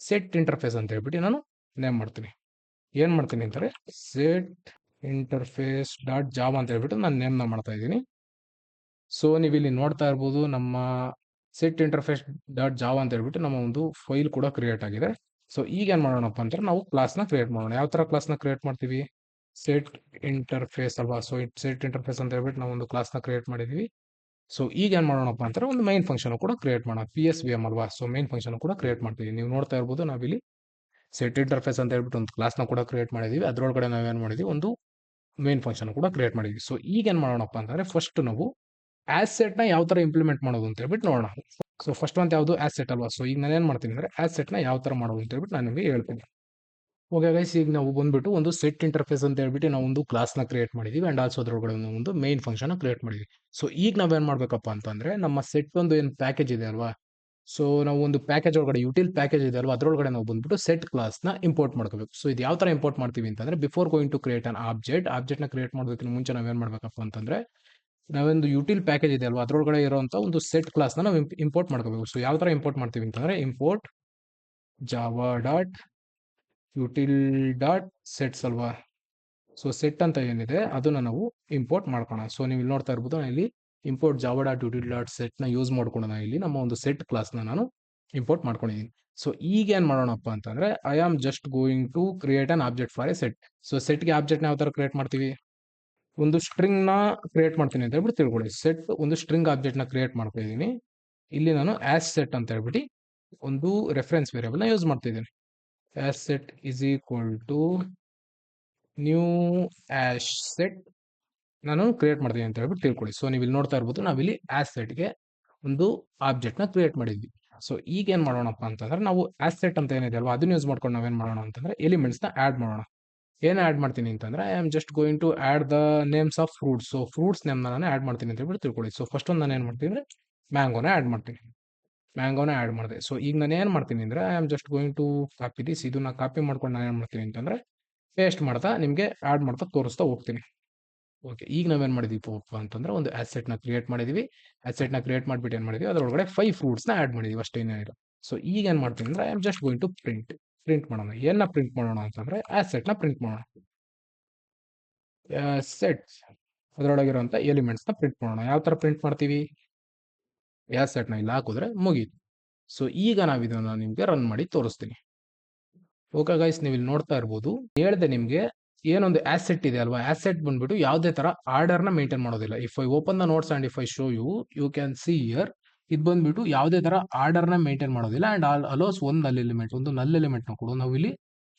set interface ಅಂತ ಹೇಳ್ಬಿಟ್ಟು ನಾನು ನೇಮ್ ಮಾಡ್ತೀನಿ. ಏನು ಮಾಡ್ತೀನಿ ಅಂತಾರೆ ಸೆಟ್ ಇಂಟರ್ಫೇಸ್ ಡಾಟ್ ಜಾಬ್ ಅಂತ ಹೇಳ್ಬಿಟ್ಟು ನಾನು ನೇಮ್ನ ಮಾಡ್ತಾ ಇದ್ದೀನಿ. ಸೊ ನೀವು ಇಲ್ಲಿ ನೋಡ್ತಾ ಇರ್ಬೋದು ನಮ್ಮ ಸೆಟ್ ಇಂಟರ್ಫೇಸ್ ಡಾಟ್ ಜಾವ್ ಅಂತ ಹೇಳ್ಬಿಟ್ಟು ನಮ್ಮ ಒಂದು ಫೈಲ್ ಕೂಡ ಕ್ರಿಯೇಟ್ ಆಗಿದೆ. ಸೊ ಈಗ ಏನು ಮಾಡೋಣಪ್ಪ ಅಂದ್ರೆ ನಾವು ಕ್ಲಾಸ್ನ ಕ್ರಿಯೇಟ್ ಮಾಡೋಣ. ಯಾವ ತರ ಕ್ಲಾಸ್ನ ಕ್ರಿಯೇಟ್ ಮಾಡ್ತೀವಿ? ಸೆಟ್ ಇಂಟರ್ಫೇಸ್ ಅಲ್ವಾ? ಸೊ ಸೆಟ್ ಇಂಟರ್ಫೇಸ್ ಅಂತ ಹೇಳ್ಬಿಟ್ಟು ನಾವು ಒಂದು ಕ್ಲಾಸ್ನ ಕ್ರಿಯೇಟ್ ಮಾಡಿದೀವಿ. ಸೊ ಈಗ ಏನು ಮಾಡೋಣಪ್ಪ ಅಂದ್ರೆ ಒಂದು ಮೈನ್ ಫಂಕ್ಷನ್ ಕೂಡ ಕ್ರಿಯೇಟ್ ಮಾಡೋಣ. ಪಿ ಎಸ್ ವಿ ಎಂ ಅಲ್ವಾ? ಸೊ ಮೈನ್ ಫಂಕ್ಷನ್ ಕೂಡ ಕ್ರಿಯೇಟ್ ಮಾಡ್ತೀವಿ. ನೀವು ನೋಡ್ತಾ ಇರ್ಬೋದು ನಾವಿಲ್ಲಿ ಸೆಟ್ ಇಂಟರ್ಫೇಸ್ ಅಂತ ಹೇಳ್ಬಿಟ್ಟು ಒಂದು ಕ್ಲಾಸ್ನ ಕೂಡ ಕ್ರಿಯೇಟ್ ಮಾಡಿದೀವಿ. ಅದ್ರೊಳಗಡೆ ನಾವೇನ್ ಮಾಡಿದ್ವಿ? ಒಂದು ಮೈನ್ ಫಂಕ್ಷನ್ ಕೂಡ ಕ್ರಿಯೇಟ್ ಮಾಡಿದ್ವಿ. ಸೊ ಈಗ ಏನು ಮಾಡೋಣಪ್ಪ ಅಂತಂದರೆ ಫಸ್ಟ್ ನಾವು ಆಸೆಟ್ನ ಯಾವ ತರ ಇಂಪ್ಲಿಮೆಂಟ್ ಮಾಡೋದು ಅಂತ ಹೇಳ್ಬಿಟ್ಟು ನೋಡೋಣ. ಸೊ ಫಸ್ಟ್ ಒಂದು ಯಾವುದು? ಆಸೆಟ್ ಅಲ್ವಾ? ಸೊ ಈಗ ನಾನು ಏನು ಮಾಡ್ತೀನಿ ಅಂದ್ರೆ ಆಸೆಟ್ನ ಯಾವ ತರ ಮಾಡೋದು ಅಂತ ಹೇಳ್ಬಿಟ್ಟು ನಾನು ನಿಮಗೆ ಹೇಳ್ತೀನಿ. ಓಕೆ ಗೈಸ್ ಈಗ ನಾವು ಬಂದ್ಬಿಟ್ಟು ಒಂದು ಸೆಟ್ ಇಂಟರ್ಫೇಸ್ ಅಂತ ಹೇಳ್ಬಿಟ್ಟು ನಾವು ಒಂದು ಕ್ಲಾಸ್ನ ಕ್ರಿಯೇಟ್ ಮಾಡಿದೀವಿ ಅಂಡ್ ಆಲ್ಸೋ ಅದ್ರೊಳಗಡೆ ಒಂದು ಮೇನ್ ಫಂಕ್ಷನ್ ಕ್ರಿಯೇಟ್ ಮಾಡಿದ್ವಿ. ಸೊ ಈಗ ನಾವೇನು ಮಾಡಬೇಕಪ್ಪ ಅಂತಂದ್ರೆ ನಮ್ಮ ಸೆಟ್ ಒಂದು ಏನು ಪ್ಯಾಕೇಜ್ ಇದೆ ಅಲ್ವಾ? ಸೊ ನಾವು ಒಂದು ಪ್ಯಾಕೇಜ್ ಒಳಗಡೆ ಯುಟಿಲ್ ಪ್ಯಾಕೇಜ್ ಇದೆ ಅಲ್ವಾ? ಅದರೊಳಗಡೆ ನಾವು ಬಂದ್ಬಿಟ್ಟು ಸೆಟ್ ಕ್ಲಾಸ್ನ ಇಂಪೋರ್ಟ್ ಮಾಡ್ಕೋಬೇಕು. ಸೊ ಇದು ಯಾವ ತರ ಇಂಪೋರ್ಟ್ ಮಾಡ್ತೀವಿ ಅಂತಂದ್ರೆ before going to create an object ಆಬ್ಜೆಕ್ಟ್ನ create ಮಾಡೋದಕ್ಕಿಂತ ಮುಂಚೆ ನಾವೇನು ಮಾಡಬೇಕಪ್ಪ ಅಂತಂದ್ರೆ ನಾವೊಂದು ಯುಟಿಲ್ ಪ್ಯಾಕೇಜ್ ಇದೆ ಅಲ್ವಾ? ಅದರೊಳಗಡೆ ಇರುವಂತ ಒಂದು ಸೆಟ್ ಕ್ಲಾಸ್ನ ನಾವು ಇಂಪೋರ್ಟ್ ಮಾಡ್ಕೋಬೇಕು. ಸೊ ಯಾವ ತರ ಇಂಪೋರ್ಟ್ ಮಾಡ್ತೀವಿ ಅಂತಂದ್ರೆ import Java dot util dot sets ಅಲ್ವಾ? ಸೊ ಸೆಟ್ ಅಂತ ಏನಿದೆ ಅದನ್ನ ನಾವು ಇಂಪೋರ್ಟ್ ಮಾಡ್ಕೋಣ ಸೊ ನೀವು ಇಲ್ಲಿ ನೋಡ್ತಾ ಇರ್ಬೋದು, ನಾನು ಇಲ್ಲಿ import Java dot util dot ಸೆಟ್ನ use ಮಾಡ್ಕೊಂಡು ಇಲ್ಲಿ ನಮ್ಮ ಒಂದು ಸೆಟ್ ಕ್ಲಾಸ್ನ ನಾನು ಇಂಪೋರ್ಟ್ ಮಾಡ್ಕೊಂಡಿದ್ದೀನಿ ಸೊ ಈಗ ಏನು ಮಾಡೋಣಪ್ಪ ಅಂತಂದ್ರೆ I am just going to create an object for a set so ಸೆಟ್ಗೆ ಆಬ್ಜೆಕ್ಟ್ನ ಯಾವ ಥರ ಕ್ರಿಯೇಟ್ ಮಾಡ್ತೀವಿ? ಒಂದು ಸ್ಟ್ರಿಂಗ್ನ ಕ್ರಿಯೇಟ್ ಮಾಡ್ತೀನಿ ಅಂತ ಹೇಳ್ಬಿಟ್ಟು ತಿಳ್ಕೊಳ್ಳಿ. ಸೆಟ್ ಒಂದು ಸ್ಟ್ರಿಂಗ್ ಆಬ್ಜೆಕ್ಟ್ನ ಕ್ರಿಯೇಟ್ ಮಾಡ್ತಾ ಇದ್ದೀನಿ ಇಲ್ಲಿ ನಾನು ಆಸ್ ಸೆಟ್ ಅಂತ ಹೇಳ್ಬಿಟ್ಟು ಒಂದು ರೆಫರೆನ್ಸ್ ವೇರಿಯಬಲ್ನ ಯೂಸ್ ಮಾಡ್ತಾ ಇದ್ದೀನಿ as set is equal to new hash set ನಾನು ಕ್ರಿಯೇಟ್ ಮಾಡ್ತೀನಿ ಅಂತ ಹೇಳ್ಬಿಟ್ಟು ತಿಳ್ಕೊಳ್ಳಿ. ಸೊ ನೀವು ಇಲ್ಲಿ ನೋಡ್ತಾ ಇರ್ಬೋದು, ನಾವಿಲ್ಲಿ ಆಸ್ ಸೆಟ್ಗೆ ಒಂದು ಆಬ್ಜೆಕ್ಟ್ನ ಕ್ರಿಯೇಟ್ ಮಾಡಿದ್ವಿ. ಸೊ ಈಗ ಏನ್ ಮಾಡೋಣಪ್ಪ ಅಂತಂದ್ರೆ ನಾವು ಆಸೆಟ್ ಅಂತ ಏನಿದೆ ಅಲ್ವಾ, ಅದನ್ನ ಯೂಸ್ ಮಾಡ್ಕೊಂಡು ನಾವೇನ್ ಮಾಡೋಣ ಅಂತಂದ್ರೆ ಎಲಿಮೆಂಟ್ಸ್ನ ಆಡ್ ಮಾಡೋಣ. ಏನ್ ಆ್ಯಡ್ ಮಾಡ್ತೀನಿ ಅಂತಂದರೆ I am just going to add the names of fruits so fruits name ನಾನು ಆ್ಯಡ್ ಮಾಡ್ತೀನಿ ಅಂತ ಹೇಳ್ಬಿಟ್ಟು ತಿಳ್ಕೊಳ್ಳಿ. ಸೊ ಫಸ್ಟ್ ಒಂದು ನಾನು ಏನು ಮಾಡ್ತೀನಿ ಅಂದರೆ ಮ್ಯಾಂಗೋನ ಆ್ಯಡ್ ಮಾಡ್ತೀನಿ. ಮ್ಯಾಂಗೋನ ಆ್ಯಡ್ ಮಾಡಿದೆ. ಸೊ ಈಗ ನಾನು ಏನು ಮಾಡ್ತೀನಿ ಅಂದರೆ I am just going to copy this ಇದನ್ನ ಕಾಪಿ ಮಾಡ್ಕೊಂಡು ನಾನು ಏನು ಮಾಡ್ತೀನಿ ಅಂತಂದ್ರೆ ಪೇಸ್ಟ್ ಮಾಡ್ತಾ ನಿಮಗೆ ಆ್ಯಡ್ ಮಾಡ್ತಾ ತೋರಿಸ್ತಾ ಹೋಗ್ತೀನಿ. ಓಕೆ ಈಗ ನಾವೇನ್ ಮಾಡಿದೀವಪ್ಪ ಅಂತಂದ್ರೆ, ಒಂದು ಆ್ಯಸೆಟ್ನ ಕ್ರಿಯೇಟ್ ಮಾಡಿದೀವಿ. ಆ್ಯಸೆಟ್ನ ಕ್ರಿಯೇಟ್ ಮಾಡಿಬಿಟ್ಟು ಏನು ಮಾಡಿದ್ವಿ? ಅದರೊಳಗಡೆ ಫೈವ್ ಫ್ರೂಟ್ಸ್ನ ಆ್ಯಡ್ ಮಾಡಿದೀವಿ. ಅಷ್ಟೇ ಏನಿಲ್ಲ ಸೊ ಈಗ ಏನು ಮಾಡ್ತೀನಿ ಅಂದರೆ I am just going to print print ಮಾಡೋಣ. ಏನ ಪ್ರಿಂಟ್ ಮಾಡೋಣ ಅಂತಂದ್ರೆ ಆಸೆಟ್ನ ಪ್ರಿಂಟ್ ಮಾಡೋಣ. ಸೆಟ್ ಅದರೊಳಗಿರುವಂತ ಎಲಿಮೆಂಟ್ಸ್ನ ಪ್ರಿಂಟ್ ಮಾಡೋಣ. ಯಾವ ತರ ಪ್ರಿಂಟ್ ಮಾಡ್ತೀವಿ? ಸೆಟ್ನ ಇಲ್ಲಿ ಹಾಕಿದ್ರೆ ಮುಗೀತು. ಸೊ ಈಗ ನಾವು ಇದನ್ನ ನಿಮ್ಗೆ ರನ್ ಮಾಡಿ ತೋರಿಸ್ತೀನಿ. ಓಕೆ ಗೈಸ್ ನೀವು ಇಲ್ಲಿ ನೋಡ್ತಾ ಇರ್ಬೋದು. ಹೇಳ್ದೆ ನಿಮ್ಗೆ ಏನೊಂದು ಆಸೆಟ್ ಇದೆ ಅಲ್ವಾ? ಆಸೆಟ್ ಬಂದ್ಬಿಟ್ಟು ಯಾವುದೇ ತರ ಆರ್ಡರ್ನ ಮೇಂಟೈನ್ ಮಾಡೋದಿಲ್ಲ. If I open the notes and if I show you you can see here ಇದು ಬಂದ್ಬಿಟ್ಟು ಯಾವುದೇ ತರ ಆರ್ಡರ್ನ ಮೇಂಟೈನ್ ಮಾಡೋದಿಲ್ಲ ಅಂಡ್ ಆಲ್ ಅಲೋಸ್ ಒಂದು ನಲ್ ಎಲಿಮೆಂಟ್ ಒಂದು ನಲ್ ಎಲಿಮೆಂಟ್ನ ಕೂಡ. ನಾವು ಇಲ್ಲಿ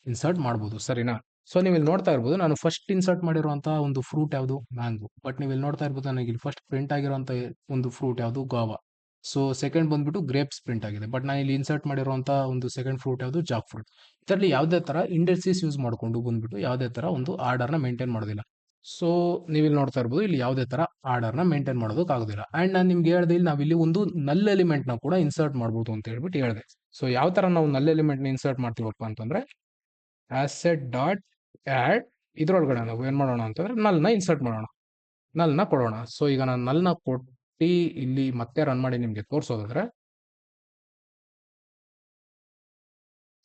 ಇನ್ಸರ್ಟ್ ಮಾಡಬಹುದು ಸರಿನಾ? ಸೊ ನೀವು ಇಲ್ಲಿ ನೋಡ್ತಾ ಇರ್ಬೋದು, ನಾನು ಫಸ್ಟ್ ಇನ್ಸರ್ಟ್ ಮಾಡಿರುವಂತಹ ಒಂದು ಫ್ರೂಟ್ ಯಾವುದು? ಮ್ಯಾಂಗೋ ಬಟ್ ನೀವು ಇಲ್ಲಿ ನೋಡ್ತಾ ಇರ್ಬೋದು, ನನಗೆ ಇಲ್ಲಿ ಫಸ್ಟ್ ಪ್ರಿಂಟ್ ಆಗಿರುವಂಥ ಒಂದು ಫ್ರೂಟ್ ಯಾವುದು? ಗಾವಾ ಸೊ ಸೆಕೆಂಡ್ ಬಂದ್ಬಿಟ್ಟು ಗ್ರೇಪ್ಸ್ ಪ್ರಿಂಟ್ ಆಗಿದೆ. ಬಟ್ ನಾನು ಇಲ್ಲಿ ಇನ್ಸರ್ಟ್ ಮಾಡಿರುವಂಥ ಒಂದು ಸೆಕೆಂಡ್ ಫ್ರೂಟ್ ಯಾವುದು? ಜಾಕ್ ಫ್ರೂಟ್ ಇದರಲ್ಲಿ ಯಾವುದೇ ತರ ಇಂಡಸ್ಟ್ರೀಸ್ ಯೂಸ್ ಮಾಡಿಕೊಂಡು ಬಂದ್ಬಿಟ್ಟು ಯಾವುದೇ ತರ ಒಂದು ಆರ್ಡರ್ನ ಮೇಂಟೈನ್ ಮಾಡೋದಿಲ್ಲ. ಸೊ ನೀವು ಇಲ್ಲಿ ನೋಡ್ತಾ ಇರ್ಬೋದು, ಇಲ್ಲಿ ಯಾವುದೇ ತರ ಆರ್ಡರ್ನ ಮೇಂಟೈನ್ ಮಾಡೋದಕ್ಕಾಗೋದಿಲ್ಲ ಆ್ಯಂಡ್ ನಾನು ನಿಮ್ಗೆ ಹೇಳ್ದೆ, ಇಲ್ಲಿ ನಾವು ಇಲ್ಲಿ ಒಂದು ನಲ್ ಎಲಿಮೆಂಟ್ನ ಕೂಡ ಇನ್ಸರ್ಟ್ ಮಾಡ್ಬೋದು ಅಂತ ಹೇಳ್ಬಿಟ್ಟು ಹೇಳಿದೆ. ಸೊ ಯಾವ ತರ ನಾವು ನಲ್ ಎಲಿಮೆಂಟ್ನ ಇನ್ಸರ್ಟ್ ಮಾಡ್ತೀವಪ್ಪ ಅಂತಂದ್ರೆ ಆಸೆಟ್ ಡಾಟ್ ಆಡ್ ಇದ್ರೊಳಗಡೆ ನಾವು ಏನು ಮಾಡೋಣ ಅಂತಂದ್ರೆ ನಲ್ನ ಇನ್ಸರ್ಟ್ ಮಾಡೋಣ. ನಲ್ನ ಕೊಡೋಣ. ಸೊ ಈಗ ನಾನು ನಲ್ನ ಕೊಟ್ಟು ಇಲ್ಲಿ ಮತ್ತೆ ರನ್ ಮಾಡಿ ನಿಮಗೆ ತೋರಿಸೋದಾದ್ರೆ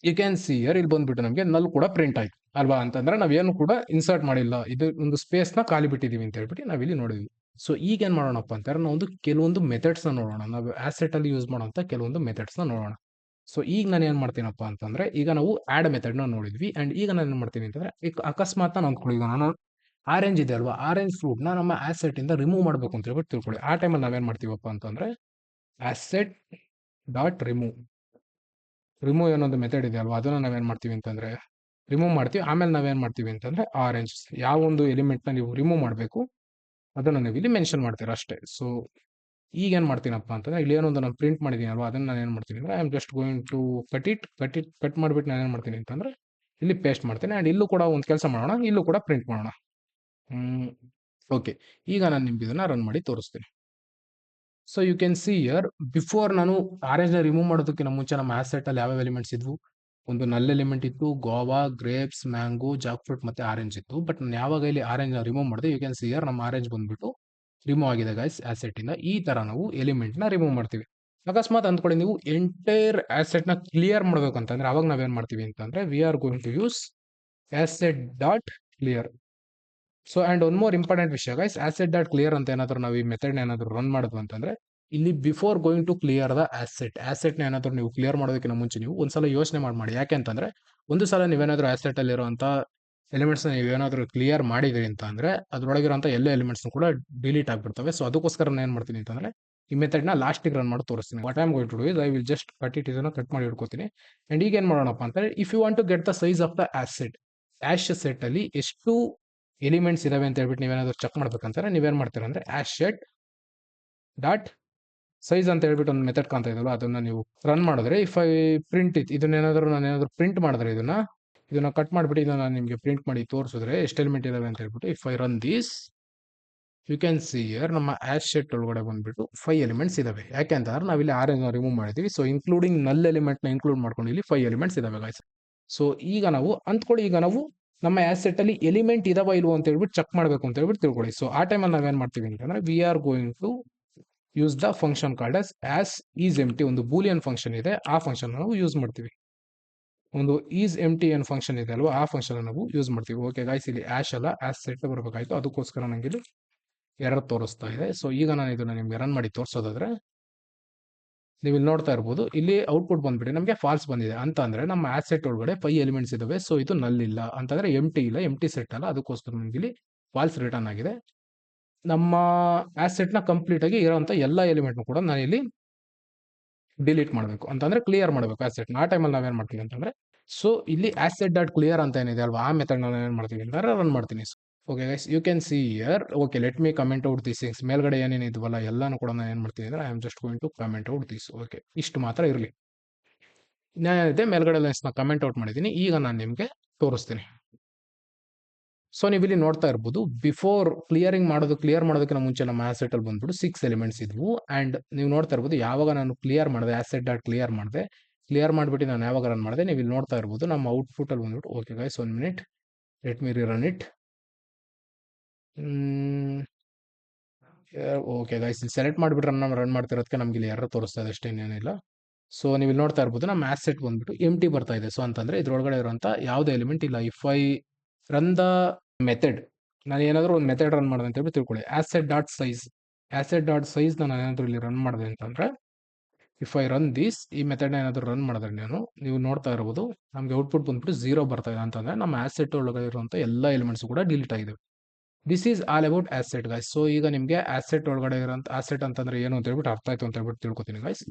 ಯು ಕ್ಯಾನ್ ಸಿ ಇಯರ್ ಇಲ್ಲಿ ಬಂದ್ಬಿಟ್ಟು ನಮಗೆ ನಲ್ ಕೂಡ ಪ್ರಿಂಟ್ ಆಯ್ತು. ಅಲ್ವಾ? ಅಂತಂದ್ರೆ ನಾವೇನು ಕೂಡ ಇನ್ಸರ್ಟ್ ಮಾಡಿಲ್ಲ. ಇದು ಒಂದು ಸ್ಪೇಸ್ನ ಖಾಲಿ ಬಿಟ್ಟಿದೀವಿ ಅಂತ ಹೇಳ್ಬಿಟ್ಟು ನಾವಿಲ್ಲಿ ನೋಡಿದ್ವಿ. ಸೊ ಈಗ ಏನ್ ಮಾಡೋಣಪ್ಪ ಅಂತಂದ್ರೆ ನಾವು ಒಂದು ಕೆಲವೊಂದು ಮೆಥಡ್ಸ್ನ ನೋಡೋಣ. ನಾವು ಆಸೆಟ್ ಅಲ್ಲಿ ಯೂಸ್ ಮಾಡೋಂಥ ಕೆಲವೊಂದು ಮೆಥಡ್ಸ್ನ ನೋಡೋಣ. ಸೊ ಈಗ ನಾನು ಏನು ಮಾಡ್ತೀನಪ್ಪ ಅಂತಂದ್ರೆ, ಈಗ ನಾವು ಆಡ್ ಮೆಥಡ್ನ ನೋಡಿದ್ವಿ. ಅಂಡ್ ಈಗ ನಾನು ಏನು ಮಾಡ್ತೀನಿ ಅಂತಂದ್ರೆ ಈಗ ಅಕಸ್ಮಾತ್ ನಾನು ಅಂದ್ಕೊಳ್ಳಿ ನಾನು ಆರೆಂಜ್ ಇದೆ ಅಲ್ವಾ? ಆರೆಂಜ್ ಫ್ರೂಟ್ನ ನಮ್ಮ ಆ್ಯಸೆಟಿಂದ ರಿಮೂವ್ ಮಾಡಬೇಕು ಅಂತ ಹೇಳ್ಬಿಟ್ಟು ತಿಳ್ಕೊಳ್ಳಿ. ಆ ಟೈಮಲ್ಲಿ ನಾವೇನು ಮಾಡ್ತೀವಪ್ಪ ಅಂತಂದರೆ a set dot remove remove ಏನೊಂದು ಮೆಥಡ್ ಇದೆ ಅಲ್ವಾ? ಅದನ್ನು ನಾವೇನು ಮಾಡ್ತೀವಿ ಅಂತಂದರೆ ರಿಮೂವ್ ಮಾಡ್ತೀವಿ. ಆಮೇಲೆ ನಾವೇನು ಮಾಡ್ತೀವಿ ಅಂತಂದರೆ ಆರೆಂಜ್ ಯಾವ ಒಂದು ಎಲಿಮೆಂಟ್ನ ನೀವು ರಿಮೂವ್ ಮಾಡಬೇಕು, ಅದನ್ನು ನೀವು ಇಲ್ಲಿ ಮೆನ್ಷನ್ ಮಾಡ್ತೀರ ಅಷ್ಟೇ. ಸೊ ಈಗ ಏನು ಮಾಡ್ತೀನಪ್ಪ ಅಂತಂದರೆ, ಇಲ್ಲಿ ಏನೊಂದು ನಾನು ಪ್ರಿಂಟ್ ಮಾಡಿದ್ದೀನಿ ಅಲ್ವಾ ಅದನ್ನು ನಾನು ಏನು ಮಾಡ್ತೀನಿ ಅಂದರೆ I am just going to cut it cut it cut ಮಾಡಿಬಿಟ್ಟು ನಾನು ಏನು ಮಾಡ್ತೀನಿ ಅಂತಂದರೆ, ಇಲ್ಲಿ ಪೇಸ್ಟ್ ಮಾಡ್ತೀನಿ. ಆ್ಯಂಡ್ ಇಲ್ಲೂ ಕೂಡ ಒಂದು ಕೆಲಸ ಮಾಡೋಣ, ಇಲ್ಲೂ ಕೂಡ ಪ್ರಿಂಟ್ ಮಾಡೋಣ. ಓಕೆ ಈಗ ನಾನು ನಿಮ್ಗೆ ಇದನ್ನು ರನ್ ಮಾಡಿ ತೋರಿಸ್ತೀನಿ. So you can see here before ನಾನು ಆರೆಂಜ್ನ ರಿಮೂವ್ ಮಾಡೋದಕ್ಕಿಂತ ಮುಂಚೆ ನಮ್ಮ ಅಲ್ಲಿ ಯಾವ್ಯಾವ ಎಲಿಮೆಂಟ್ಸ್ ಇದ್ವು ಒಂದು ನಲ್ ಎಲಿಮೆಂಟ್ ಇತ್ತು. Guava, grapes, mango jackfruit ಮತ್ತೆ ಆರೆಂಜ್ ಇತ್ತು. ಬಟ್ ನಾನು ಯಾವಾಗ ಇಲ್ಲಿ ಆರೆಂಜ್ ರಿಮೂವ್ ಮಾಡಿದೆ ಯು ಕ್ಯಾನ್ ಸಿಯರ್ ನಮ್ಮ ಆರೆಂಜ್ ಬಂದ್ಬಿಟ್ಟು ರಿಮೂವ್ ಆಗಿದೆ ಗೈಸ್ ಆಸೆಟ್ ಇಂದ. ಈ ತರ ನಾವು ಎಲಿಮೆಂಟ್ನ ರಿಮೂವ್ ಮಾಡ್ತೀವಿ. ಅಕಸ್ಮಾತ್ ಅಂದ್ಕೊಳ್ಳಿ ನೀವು ಎಂಟೈರ್ ಆಸೆಟ್ನ ಕ್ಲಿಯರ್ ಮಾಡ್ಬೇಕು ಅಂತಂದ್ರೆ, ಅವಾಗ ನಾವೇನ್ ಮಾಡ್ತೀವಿ ಅಂತಂದ್ರೆ we are going to use a set dot clear so and one more important ವಿಷಯ guys a set dot clear ಅಂತ ಏನಾದ್ರು ನಾವು ಈ ಮೆಥಡ್ ಏನಾದ್ರು ರನ್ ಮಾಡಿದ್ವು ಅಂತಂದ್ರೆ ಇಲ್ಲಿ before going to clear the a set a set ಏನಾದರೂ ನೀವು ಕ್ಲಿಯರ್ ಮಾಡೋದಕ್ಕಿಂತ ಮುಂಚೆ ನೀವು ಒಂದ್ಸಲ ಯೋಚನೆ ಮಾಡಿ ಮಾಡಿ. ಯಾಕೆ ಅಂತಂದ್ರೆ, ಒಂದು ಸಲ ನೀವೇನಾದರೂ ಆಸೆಟ್ ಅಲ್ಲಿ ಇರುವಂತ ಎಲಿಮೆಂಟ್ಸ್ ನೀವು ಏನಾದರೂ ಕ್ಲಿಯರ್ ಮಾಡಿದ್ರಿ ಅಂತ ಅಂದ್ರೆ ಎಲ್ಲ ಎಲಿಮೆಂಟ್ಸ್ ಕೂಡ ಡಿಲೀಟ್ ಆಗಿಬಿಡ್ತವೆ. ಸೊ ಅದಕ್ಕೋಸ್ಕರ ನಾನು ಏನು ಮಾಡ್ತೀನಿ ಅಂತಂದ್ರೆ, ಈ ಮೆಥಡ್ನ ಲಾಸ್ಟಿಗೆ ರನ್ ಮಾಡಿ ತೋರಿಸ್ತೀನಿ. What I'm going to do is I will just cut it ಇದನ್ನ ಕಟ್ ಮಾಡಿ ಇಟ್ಕೋತೀನಿ. ಅಂಡ್ ಈಗ ಏನು ಮಾಡೋಣಪ್ಪ ಅಂತಂದ್ರೆ if you want to get the size of the a set hash set ಅಲ್ಲಿ ಎಷ್ಟು ಎಲಿಮೆಂಟ್ಸ್ ಇದಾವೆ ಅಂತ ಹೇಳ್ಬಿಟ್ಟು ನೀವೇನಾದ್ರು ಚೆಕ್ ಮಾಡ್ಬೇಕಂತಾರೆ ನೀವೇನು ಮಾಡ್ತೀರಾ ಅಂದ್ರೆ ಆಶ್ ಶೆಟ್ ಡಾಟ್ ಸೈಜ್ ಅಂತ ಹೇಳ್ಬಿಟ್ಟು ಒಂದು ಮೆಥಡ್ ಕಾಣ್ತಾ ಇದಲ್ಲ ಅದನ್ನ ನೀವು ರನ್ ಮಾಡಿದ್ರೆ ಇಫ್ ಐ ಪ್ರಿಂಟ್ ಇತ್ ಇದನ್ನೇನಾದರೂ ನಾನು ಏನಾದರೂ ಪ್ರಿಂಟ್ ಮಾಡಿದ್ರೆ ಇದನ್ನ ಇದನ್ನ ಕಟ್ ಮಾಡಿಬಿಟ್ಟು ಇದನ್ನ ನಾನು ನಿಮಗೆ ಪ್ರಿಂಟ್ ಮಾಡಿ ತೋರಿಸಿದ್ರೆ ಎಷ್ಟು ಎಲಿಮೆಂಟ್ ಇದಾವೆ ಅಂತ ಹೇಳ್ಬಿಟ್ಟು if I run these you can see here ನಮ್ಮ ಆಶ್ ಶೆಟ್ ಒಳಗಡೆ ಬಂದ್ಬಿಟ್ಟು ಫೈವ್ ಎಲಿಮೆಂಟ್ಸ್ ಇದಾವೆ. ಯಾಕೆ ಅಂತಂದ್ರೆ ನಾವಿಲ್ಲಿ ಆರೆಂಜ್ ರಿಮೂವ್ ಮಾಡಿದೀವಿ. ಸೊ ಇನ್ಕ್ಲೂಡಿಂಗ್ ನಲ್ ಎಲಿಮೆಂಟ್ನ ಇನ್ಕ್ಲೂಡ್ ಮಾಡ್ಕೊಂಡು ಇಲ್ಲಿ ಫೈವ್ ಎಲಿಮೆಂಟ್ಸ್ ಇದಾವೆ ಗಾಯ್ಸ್ ಸೊ ಈಗ ನಾವು ಅಂದ್ಕೊಳ್ಳಿ ಈಗ ನಾವು ನಮ್ಮ ಆಸೆಟ್ ಅಲ್ಲಿ ಎಲಿಮೆಂಟ್ ಇದಾವ ಇಲ್ವೋ ಅಂತ ಹೇಳ್ಬಿಟ್ಟು ಚೆಕ್ ಮಾಡಬೇಕು ಅಂತ ಹೇಳ್ಬಿಟ್ಟು ತಿಳ್ಕೊಳ್ಳಿ. ಸೊ ಆ ಟೈಮಲ್ಲಿ ನಾವೇನು ಮಾಡ್ತೀವಿ ಅಂತಂದ್ರೆ we are going to use the function called as as is empty ಒಂದು ಬೂಲಿಯನ್ ಫಂಕ್ಷನ್ ಇದೆ, ಆ ಫಂಕ್ಷನ್ ನಾವು ಯೂಸ್ ಮಾಡ್ತೀವಿ. ಒಂದು ಈಸ್ ಟಿ ಏನು ಫಂಕ್ಷನ್ ಇದೆ ಅಲ್ವಾ, ಆ ಫಂಕ್ಷನ್ ನಾವು ಯೂಸ್ ಮಾಡ್ತೀವಿ. ಓಕೆ ಗಾಯ್ಸ್ ಇಲ್ಲಿ ಆಶ್ ಅಲ್ಲ ಆಸ್ ಸೆಟ್ ಬರಬೇಕಾಯ್ತು. ಅದಕ್ಕೋಸ್ಕರ ನನಗೆ ಇಲ್ಲಿ ಎರರ್ ತೋರಿಸ್ತಾ ಇದೆ. ಸೊ ಈಗ ನಾನು ಇದನ್ನ ನಿಮ್ಗೆ ರನ್ ಮಾಡಿ ತೋರಿಸೋದಾದ್ರೆ, ನೀವು ಇಲ್ಲಿ ನೋಡ್ತಾ ಇರ್ಬೋದು, ಇಲ್ಲಿ ಔಟ್ಪುಟ್ ಬಂದ್ಬಿಟ್ಟು ನಮಗೆ ಫಾಲ್ಸ್ ಬಂದಿದೆ. ಅಂತ ಅಂದರೆ ನಮ್ಮ ಸೆಟ್ ಒಳಗಡೆ ಫೈವ್ ಎಲಿಮೆಂಟ್ಸ್ ಇದಾವೆ. ಸೊ ಇದು ನಲ್ಲಿಲ್ಲ ಅಂತಂದ್ರೆ ಎಂ ಟಿ ಇಲ್ಲ ಎಂ ಟಿ ಸೆಟ್ ಅಲ್ಲ. ಅದಕ್ಕೋಸ್ಕರ ನಮ್ಗೆ ಇಲ್ಲಿ ಫಾಲ್ಸ್ ರಿಟರ್ನ್ ಆಗಿದೆ. ನಮ್ಮ ಆಸೆಟ್ನ ಕಂಪ್ಲೀಟ್ ಆಗಿ ಇರೋಂಥ ಎಲ್ಲ ಎಲಿಮೆಂಟ್ನು ಕೂಡ ನಾನು ಇಲ್ಲಿ ಡಿಲೀಟ್ ಮಾಡಬೇಕು. ಅಂತಂದ್ರೆ ಕ್ಲಿಯರ್ ಮಾಡಬೇಕು ಆಸೆಟ್ ಆ ಟೈಮಲ್ಲಿ ನಾವೇನು ಮಾಡ್ತೀವಿ ಅಂತಂದ್ರೆ ಸೊ ಇಲ್ಲಿ ಆಸೆಟ್ ಡಾಟ್ ಕ್ಲಿಯರ್ ಅಂತ ಏನಿದೆ ಅಲ್ವಾ? ಆ ಮೆಥಡ್ ನಾನು ಏನು ಮಾಡ್ತೀನಿ ಅಂತಂದ್ರೆ ರನ್ ಮಾಡ್ತೀನಿ. Okay guys you can see here okay let me comment out this things ಮೇಲ್ಗಡೆ ಏನೇನು ಇದ್ವಲ್ಲ ಎಲ್ಲಾನು ಕೂಡ ನಾನು ಏನು ಮಾಡ್ತೀನಿ ಅಂದ್ರೆ I am just going to comment out this okay ಇಷ್ಟು ಮಾತ್ರ ಇರಲಿ. ಏನಿದೆ ಮೇಲ್ಗಡೆ ಲೈನ್ಸ್ನ ಕಮೆಂಟ್ ಔಟ್ ಮಾಡಿದ್ದೀನಿ ಈಗ ನಾನು ನಿಮಗೆ ತೋರಿಸ್ತೀನಿ. ಸೊ ನೀವು ಇಲ್ಲಿ ನೋಡ್ತಾ ಇರ್ಬೋದು. ಬಿಫೋರ್ ಕ್ಲಿಯರಿಂಗ್ ಮಾಡೋದು ಕ್ಲಿಯರ್ ಮಾಡೋದಕ್ಕಿಂತ ಮುಂಚೆ ನಮ್ಮ ಆಸೆಟ್ ಅಲ್ಲಿ ಬಂದ್ಬಿಟ್ಟು ಸಿಕ್ಸ್ ಎಲಿಮೆಂಟ್ಸ್ ಇದ್ವು. ಅಂಡ್ ನೀವು ನೋಡ್ತಾ ಇರ್ಬೋದು, ಯಾವಾಗ ನಾನು ಕ್ಲಿಯರ್ ಮಾಡಿದೆ ಆಸೆಟ್ ಡಾಟ್ ಕ್ಲಿಯರ್ ಮಾಡಿದೆ ಕ್ಲಿಯರ್ ಮಾಡಿಬಿಟ್ಟು ನಾನು ಯಾವಾಗ ರನ್ ಮಾಡಿದೆ, ನೀವು ಇಲ್ಲಿ ನೋಡ್ತಾ ಇರ್ಬೋದು, ನಮ್ಮ ಔಟ್ಪುಟ್ ಅಲ್ಲಿ ಬಂದ್ಬಿಟ್ಟು okay guys one minute let me run it okay guys ಇಲ್ಲಿ ಸೆಲೆಕ್ಟ್ ಮಾಡಿಬಿಟ್ರೆ ರನ್ ರನ್ ಮಾಡ್ತಿರೋದಕ್ಕೆ ನಮ್ಗೆ ಇಲ್ಲಿ ಯಾರು ತೋರಿಸ್ತಾ ಇದೆ ಅಷ್ಟೇ ಏನಿಲ್ಲ. ಸೊ ನೀವು ಇಲ್ಲಿ ನೋಡ್ತಾ ಇರ್ಬೋದು, ನಮ್ಮ ಆಸೆಟ್ ಬಂದ್ಬಿಟ್ಟು ಎಂ ಟಿ ಬರ್ತಾ ಇದೆ. ಸೊ ಅಂತಂದ್ರೆ ಇದ್ರೊಳಗಡೆ ಇರುವಂತ ಯಾವುದೇ ಎಲಿಮೆಂಟ್ ಇಲ್ಲ. If I run the method ನಾನು ಏನಾದರೂ ಒಂದು ಮೆಥಡ್ ರನ್ ಮಾಡಿದೆ ಅಂತ ಹೇಳಿ ತಿಳ್ಕೊಳ್ಳಿ. A set dot size a set dot size ನಾನು ಏನಾದರೂ ಇಲ್ಲಿ ರನ್ ಮಾಡಿದೆ ಅಂತಂದರೆ ಇಫ್ ಐ ರನ್ ದೀಸ್ ಈ ಮೆಥಡ್ನ ಏನಾದರೂ ರನ್ ಮಾಡಿದ್ರೆ ನಾನು, ನೀವು ನೋಡ್ತಾ ಇರ್ಬೋದು, ನಮಗೆ ಔಟ್ಪುಟ್ ಬಂದ್ಬಿಟ್ಟು ಝೀರೋ ಬರ್ತಾ ಇದೆ ಅಂತಂದರೆ, ನಮ್ಮ ಆಸೆಟ್ ಒಳಗಡೆ ಇರುವಂಥ ಎಲ್ಲ ಎಲಿಮೆಂಟ್ಸ್ ಕೂಡ ಡಿಲೀಟ್ ಆಗಿದೆ. This is all about a set guys so ಈಗ ನಿಮಗೆ ಆಸೆಟ್ ಒಳಗಡೆ ಇರೋಂಥ ಆಸೆಟ್ ಅಂತಂದರೆ ಏನು ಅಂತ ಹೇಳ್ಬಿಟ್ಟು ಅರ್ಥ ಆಯ್ತು ಅಂತ ಹೇಳ್ಬಿಟ್ಟು ತಿಳ್ಕೊತೀನಿ ಗೈಸ್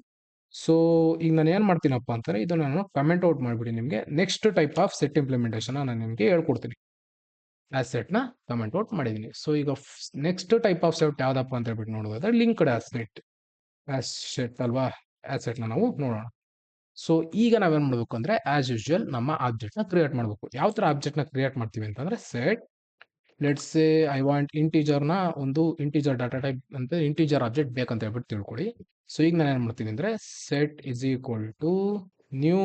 ಸೊ ಈಗ ನಾನು ಏನು ಮಾಡ್ತೀನಪ್ಪ ಅಂತಂದರೆ ಇದು ನಾನು ಕಮೆಂಟ್ ಔಟ್ ಮಾಡಿಬಿಡಿ ನಿಮಗೆ. Next type of set implementation ನಾನು ನಿಮಗೆ ಹೇಳ್ಕೊಡ್ತೀನಿ. ಆಸೆಟ್ನ ಕಮೆಂಟ್ ಔಟ್ ಮಾಡಿದ್ದೀನಿ ಸೊ ಈಗ ನೆಕ್ಸ್ಟ್ ಟೈಪ್ ಆಫ್ ಸೆಟ್ ಯಾವ್ದಪ್ಪ ಅಂತ ಹೇಳ್ಬಿಟ್ಟು ನೋಡೋದಾದ್ರೆ ಲಿಂಕ್ಡ್ ಆಸೆಟ್ ಆಸೆಟ್ ಅಲ್ವಾ ಆಸೆಟ್ನ ನಾವು ನೋಡೋಣ. ಸೊ ಈಗ ನಾವೇನು ಮಾಡಬೇಕು ಅಂದ್ರೆ ಆಸ್ ಯೂಶುವಲ್ ನಮ್ಮ ಆಬ್ಜೆಕ್ಟ್ನ ಕ್ರಿಯೇಟ್ ಮಾಡಬೇಕು. ಯಾವ ಥರ ಆಬ್ಜೆಕ್ಟ್ನ ಕ್ರಿಯೇಟ್ ಮಾಡ್ತೀವಿ ಅಂತಂದ್ರೆ ಸೆಟ್ ಲೆಟ್ಸ್ ಐ ವಾಂಟ್ ಇಂಟೀಜರ್ನ ಒಂದು ಇಂಟೀಜರ್ ಡಾಟಾ ಟೈಪ್ ಅಂತ ಇಂಟೀಜರ್ ಆಬ್ಜೆಕ್ಟ್ ಬೇಕಂತ ಹೇಳ್ಬಿಟ್ಟು ತಿಳ್ಕೊಳ್ಳಿ. ಸೊ ಈಗ ನಾನು ಏನು ಮಾಡ್ತೀನಿ ಅಂದರೆ set is equal to new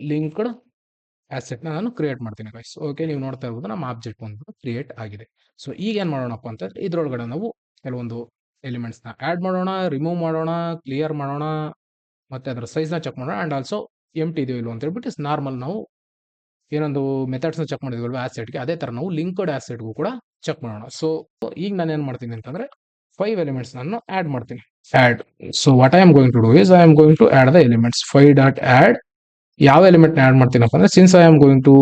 linked ಆಸೆಟ್ನ ನಾನು ಕ್ರಿಯೇಟ್ ಮಾಡ್ತೀನಿ ಗೈಸ್ ಓಕೆ ನೀವು ನೋಡ್ತಾ ಇರ್ಬೋದು ನಮ್ಮ ಆಬ್ಜೆಕ್ಟ್ ಬಂದ್ಬಿಟ್ಟು ಕ್ರಿಯೇಟ್ ಆಗಿದೆ. ಸೊ ಈಗ ಏನು ಮಾಡೋಣಪ್ಪ ಅಂತಂದ್ರೆ ಇದ್ರೊಳಗಡೆ ನಾವು ಕೆಲವೊಂದು ಎಲಿಮೆಂಟ್ಸ್ನ ಆ್ಯಡ್ ಮಾಡೋಣ ರಿಮೂವ್ ಮಾಡೋಣ ಕ್ಲಿಯರ್ ಮಾಡೋಣ, ಮತ್ತೆ ಅದರ ಸೈಜ್ನ ಚೆಕ್ ಮಾಡೋಣ ಆ್ಯಂಡ್ ಆಲ್ಸೋ ಎಂ ಟಿ ಇದೆಯೋ ಇಲ್ಲೋ ಅಂತ ಹೇಳ್ಬಿಟ್ಟು ನಾರ್ಮಲ್ ನಾವು ಏನೊಂದು ಮೆಥಡ್ಸ್ನ ಚೆಕ್ ಮಾಡಿದ್ವಲ್ವ ಆ್ಯಸೆಟ್ಗೆ ಅದೇ ಥರ ನಾವು ಲಿಂಕ್ಡ್ ಆ್ಯಸೆಟ್ಗೂ ಕೂಡ ಚೆಕ್ ಮಾಡೋಣ. ಸೊ ಈಗ ನಾನು ಏನು ಮಾಡ್ತೀನಿ ಅಂತಂದರೆ ಫೈವ್ ಎಲಿಮೆಂಟ್ಸ್ ನಾನು ಆ್ಯಡ್ ಮಾಡ್ತೀನಿ. Add so what I am going to do is I am going to add the elements five dot add ಯಾವ ಎಲಿಮೆಂಟ್ ಆಡ್ ಮಾಡ್ತೀನಪ್ಪ ಅಂದ್ರೆ since I am going to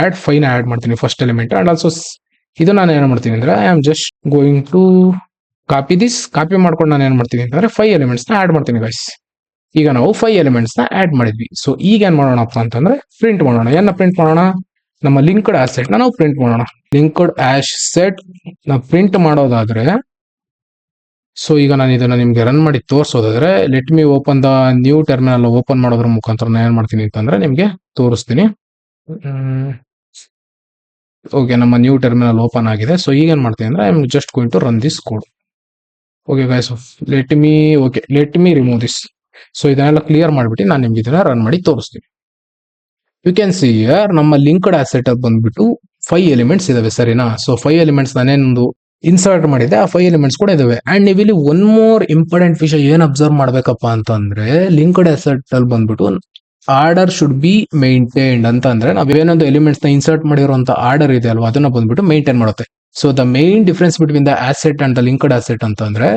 add five add ಮಾಡ್ತೀನಿ ಫಸ್ಟ್ ಎಲಿಮೆಂಟ್ ಆ್ಯಂಡ್ ಆಲ್ಸೋ ಇದು ನಾನು ಏನು ಮಾಡ್ತೀನಿ ಅಂದ್ರೆ I am just going to copy this copy ಮಾಡ್ಕೊಂಡು ನಾನು ಏನು ಮಾಡ್ತೀನಿ ಅಂದ್ರೆ ಫೈವ್ ಎಲಿಮೆಂಟ್ಸ್ನ ಆಡ್ ಮಾಡ್ತೀನಿ ಗೈಸ್ ಈಗ ನಾವು ಫೈವ್ ಎಲಿಮೆಂಟ್ಸ್ನ ಆಡ್ ಮಾಡಿದ್ವಿ. ಸೊ ಈಗ ಏನ್ ಮಾಡೋಣಪ್ಪ ಅಂತಂದ್ರೆ ಪ್ರಿಂಟ್ ಮಾಡೋಣ. ಏನ ಪ್ರಿಂಟ್ ಮಾಡೋಣ? ನಮ್ಮ ಲಿಂಕ್ಡ್ ಆಸೆಟ್ನ ನಾವು ಪ್ರಿಂಟ್ ಮಾಡೋಣ. ಲಿಂಕ್ಡ್ ಆಶ್ ಸೆಟ್ ನಾವು ಪ್ರಿಂಟ್ ಮಾಡೋದಾದ್ರೆ ಸೊ ಈಗ ನಾನು ಇದನ್ನ ನಿಮ್ಗೆ ರನ್ ಮಾಡಿ ತೋರಿಸೋದಾದ್ರೆ let me open the new terminal open ಮಾಡೋದ್ರ ಮುಖಾಂತರ ನಾನು ಏನ್ ಮಾಡ್ತೀನಿ ಅಂತಂದ್ರೆ ನಿಮ್ಗೆ ತೋರಿಸ್ತೀನಿ. ಓಕೆ ನಮ್ಮ ನ್ಯೂ ಟರ್ಮಿನಲ್ ಓಪನ್ ಆಗಿದೆ. ಸೊ ಈಗ ಏನ್ ಮಾಡ್ತೀನಿ ಅಂದ್ರೆ I am just going to run this code okay guys let me okay let me remove this so ಇದನ್ನೆಲ್ಲ ಕ್ಲಿಯರ್ ಮಾಡ್ಬಿಟ್ಟು ನಾನು ನಿಮ್ಗೆ ಇದನ್ನ ರನ್ ಮಾಡಿ ತೋರಿಸ್ತೀನಿ. ಯು ಕ್ಯಾನ್ ಸಿ ಇಯರ್ ನಮ್ಮ ಲಿಂಕ್ಡ್ ಆಸೆಟ್ ಬಂದ್ಬಿಟ್ಟು ಫೈವ್ ಎಲಿಮೆಂಟ್ಸ್ ಇದಾವೆ ಸರಿನಾ? ಸೊ ಫೈವ್ ಎಲಿಮೆಂಟ್ಸ್ ನಾನೇನೊಂದು ಇನ್ಸರ್ಟ್ ಮಾಡಿದೆ ಆ ಫೈವ್ ಎಲಿಮೆಂಟ್ಸ್ ಕೂಡ ಇದಾವೆ. ಅಂಡ್ ನೀವು ಇಲ್ಲಿ ಒನ್ ಮೋರ್ ಇಂಪಾರ್ಟೆಂಟ್ ವಿಷಯ ಏನ್ ಅಬ್ಸರ್ವ್ ಮಾಡ್ಬೇಕಪ್ಪ ಅಂತಂದ್ರೆ ಲಿಂಕ್ಡ್ ಅಸೆಟ್ ಅಲ್ಲಿ ಬಂದ್ಬಿಟ್ಟು ಆರ್ಡರ್ ಶುಡ್ ಬಿ ಮೈಂಟೈನ್ಡ್ ಅಂತ ಅಂದ್ರೆ ನಾವ್ ಏನೊಂದು ಎಲಿಮೆಂಟ್ಸ್ನ ಇನ್ಸರ್ಟ್ ಮಾಡಿರುವಂತ ಆರ್ಡರ್ ಇದೆ ಅಲ್ವಾ, ಅದನ್ನ ಬಂದ್ಬಿಟ್ಟು ಮೈಂಟೈನ್ ಮಾಡುತ್ತೆ. So the main difference between the hash set and the linked hash set ಅಂತಂದ್ರೆ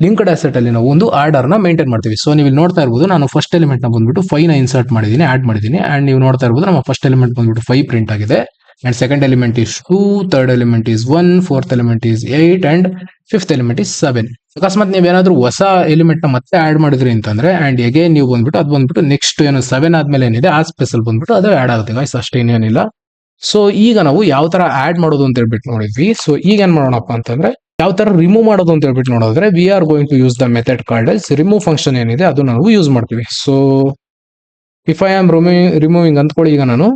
ಲಿಂಕ್ಡ್ ಅಸೆಟ್ ಅಲ್ಲಿ ನಾವು ಒಂದು ಆರ್ಡರ್ನ ಮೇಂಟೈನ್ ಮಾಡ್ತೀವಿ. ಸೊ ನೀವು ನೋಡ್ತಾ ಇರ್ಬೋದು, ನಾನು ಫಸ್ಟ್ ಎಲಿಮೆಂಟ್ನ ಬಂದ್ಬಿಟ್ಟು ಫೈವ್ನ ಇನ್ಸರ್ಟ್ ಮಾಡಿದೀನಿ ಆಡ್ ಮಾಡಿದೀನಿ ಅಂಡ್ ನೀವು ನೋಡ್ತಾ ಇರ್ಬೋದು, ನಮ್ಮ ಫಸ್ಟ್ ಎಲಿಮೆಂಟ್ ಬಂದ್ಬಿಟ್ಟು ಫೈವ್ ಪ್ರಿಂಟ್ ಆಗಿದೆ. And second element is two third element is one fourth element is eight and fifth element is seven ಅಕಸ್ಮಾತ್ ನೀವು ಏನಾದ್ರು ಹೊಸ ಎಲಿಮೆಂಟ್ನ ಮತ್ತೆ ಆಡ್ ಮಾಡಿದ್ರಿ ಅಂತಂದ್ರೆ ಅಂಡ್ ಎಗೇನ್ ನೀವು ಬಂದ್ಬಿಟ್ಟು ಅದು ಬಂದ್ಬಿಟ್ಟು ನೆಕ್ಸ್ಟ್ ಏನು ಸೆವೆನ್ ಆದ್ಮೇಲೆ ಏನಿದೆ, ಆ ಸ್ಪೇಸ್ ಬಂದ್ಬಿಟ್ಟು ಅದು ಆಡ್ ಆಗುತ್ತೆ ಗೈಸ್ ಅಷ್ಟೇನೇನಿಲ್ಲ ಸೊ ಈಗ ನಾವು ಯಾವ ತರ ಆಡ್ ಮಾಡೋದು ಅಂತ ಹೇಳ್ಬಿಟ್ಟು ನೋಡಿದ್ವಿ. ಸೊ ಈಗ ಏನ್ ಮಾಡೋಣಪ್ಪ ಅಂತಂದ್ರೆ, ಯಾವ ತರ ರಿಮೂವ್ ಮಾಡೋದು ಅಂತ ಹೇಳ್ಬಿಟ್ಟು ನೋಡಿದ್ರೆ we are going to use the method called remove function ಏನಿದೆ, ಅದು ನಾವು ಯೂಸ್ ಮಾಡ್ತೀವಿ. So if I am removing removing ಅಂದ್ಕೊಳ್ಳಿ ಈಗ ನಾನು.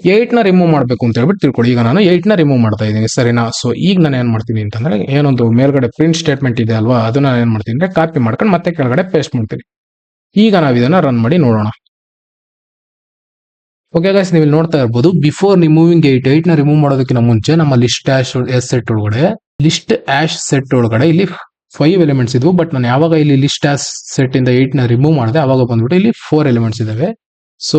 ಏಟ್ನ ರಿಮೂವ್ ಮಾಡಬೇಕು ಅಂತ ಹೇಳ್ಬಿಟ್ಟು ತಿಳ್ಕೊಳ್ಳಿ. ಈಗ ನಾನು ಏಟ್ನ ರಿಮೂವ್ ಮಾಡ್ತಾ ಇದ್ದೀನಿ, ಸರಿನಾ? ಸೊ ಈಗ ನಾನು ಏನ್ ಮಾಡ್ತೀನಿ ಅಂತಂದ್ರೆ, ಏನೊಂದು ಮೇಲ್ಗಡೆ ಪ್ರಿಂಟ್ ಸ್ಟೇಟ್ಮೆಂಟ್ ಇದೆ ಅಲ್ವಾ, ಅದನ್ನ ನಾನು ಏನ್ ಮಾಡ್ತೀನಿ ಅಂದ್ರೆ ಕಾಪಿ ಮಾಡ್ಕೊಂಡು ಮತ್ತೆ ಕೆಳಗಡೆ ಪೇಸ್ಟ್ ಮಾಡ್ತೀನಿ. ಈಗ ನಾವು ಇದನ್ನ ರನ್ ಮಾಡಿ ನೋಡೋಣ. ಓಕೆ ಗಾಯ್ಸ್ ನೀವು ನೋಡ್ತಾ ಇರ್ಬೋದು ಬಿಫೋರ್ ರಿಮೂವಿಂಗ್ ಏಟ್ನ ರಿಮೂವ್ ಮಾಡೋದಕ್ಕಿಂತ ಮುಂಚೆ ನಮ್ಮ ಲಿಸ್ಟ್ ಆಶ್ ಎಸ್ ಸೆಟ್ ಒಳಗಡೆ ಲಿಸ್ಟ್ ಆಶ್ ಸೆಟ್ ಒಳಗಡೆ ಇಲ್ಲಿ ಫೈವ್ ಎಲಿಮೆಂಟ್ಸ್ ಇದ್ವು ಬಟ್ ನಾನು ಯಾವಾಗ ಇಲ್ಲಿ ಲಿಸ್ಟ್ ಆಶ್ ಸೆಟ್ ಇಂದ ಏಟ್ನ ರಿಮೂವ್ ಮಾಡಿದೆ, ಅವಾಗ ಬಂದ್ಬಿಟ್ಟು ಇಲ್ಲಿ ಫೋರ್ ಎಲಿಮೆಂಟ್ಸ್ ಇದಾವೆ. ಸೊ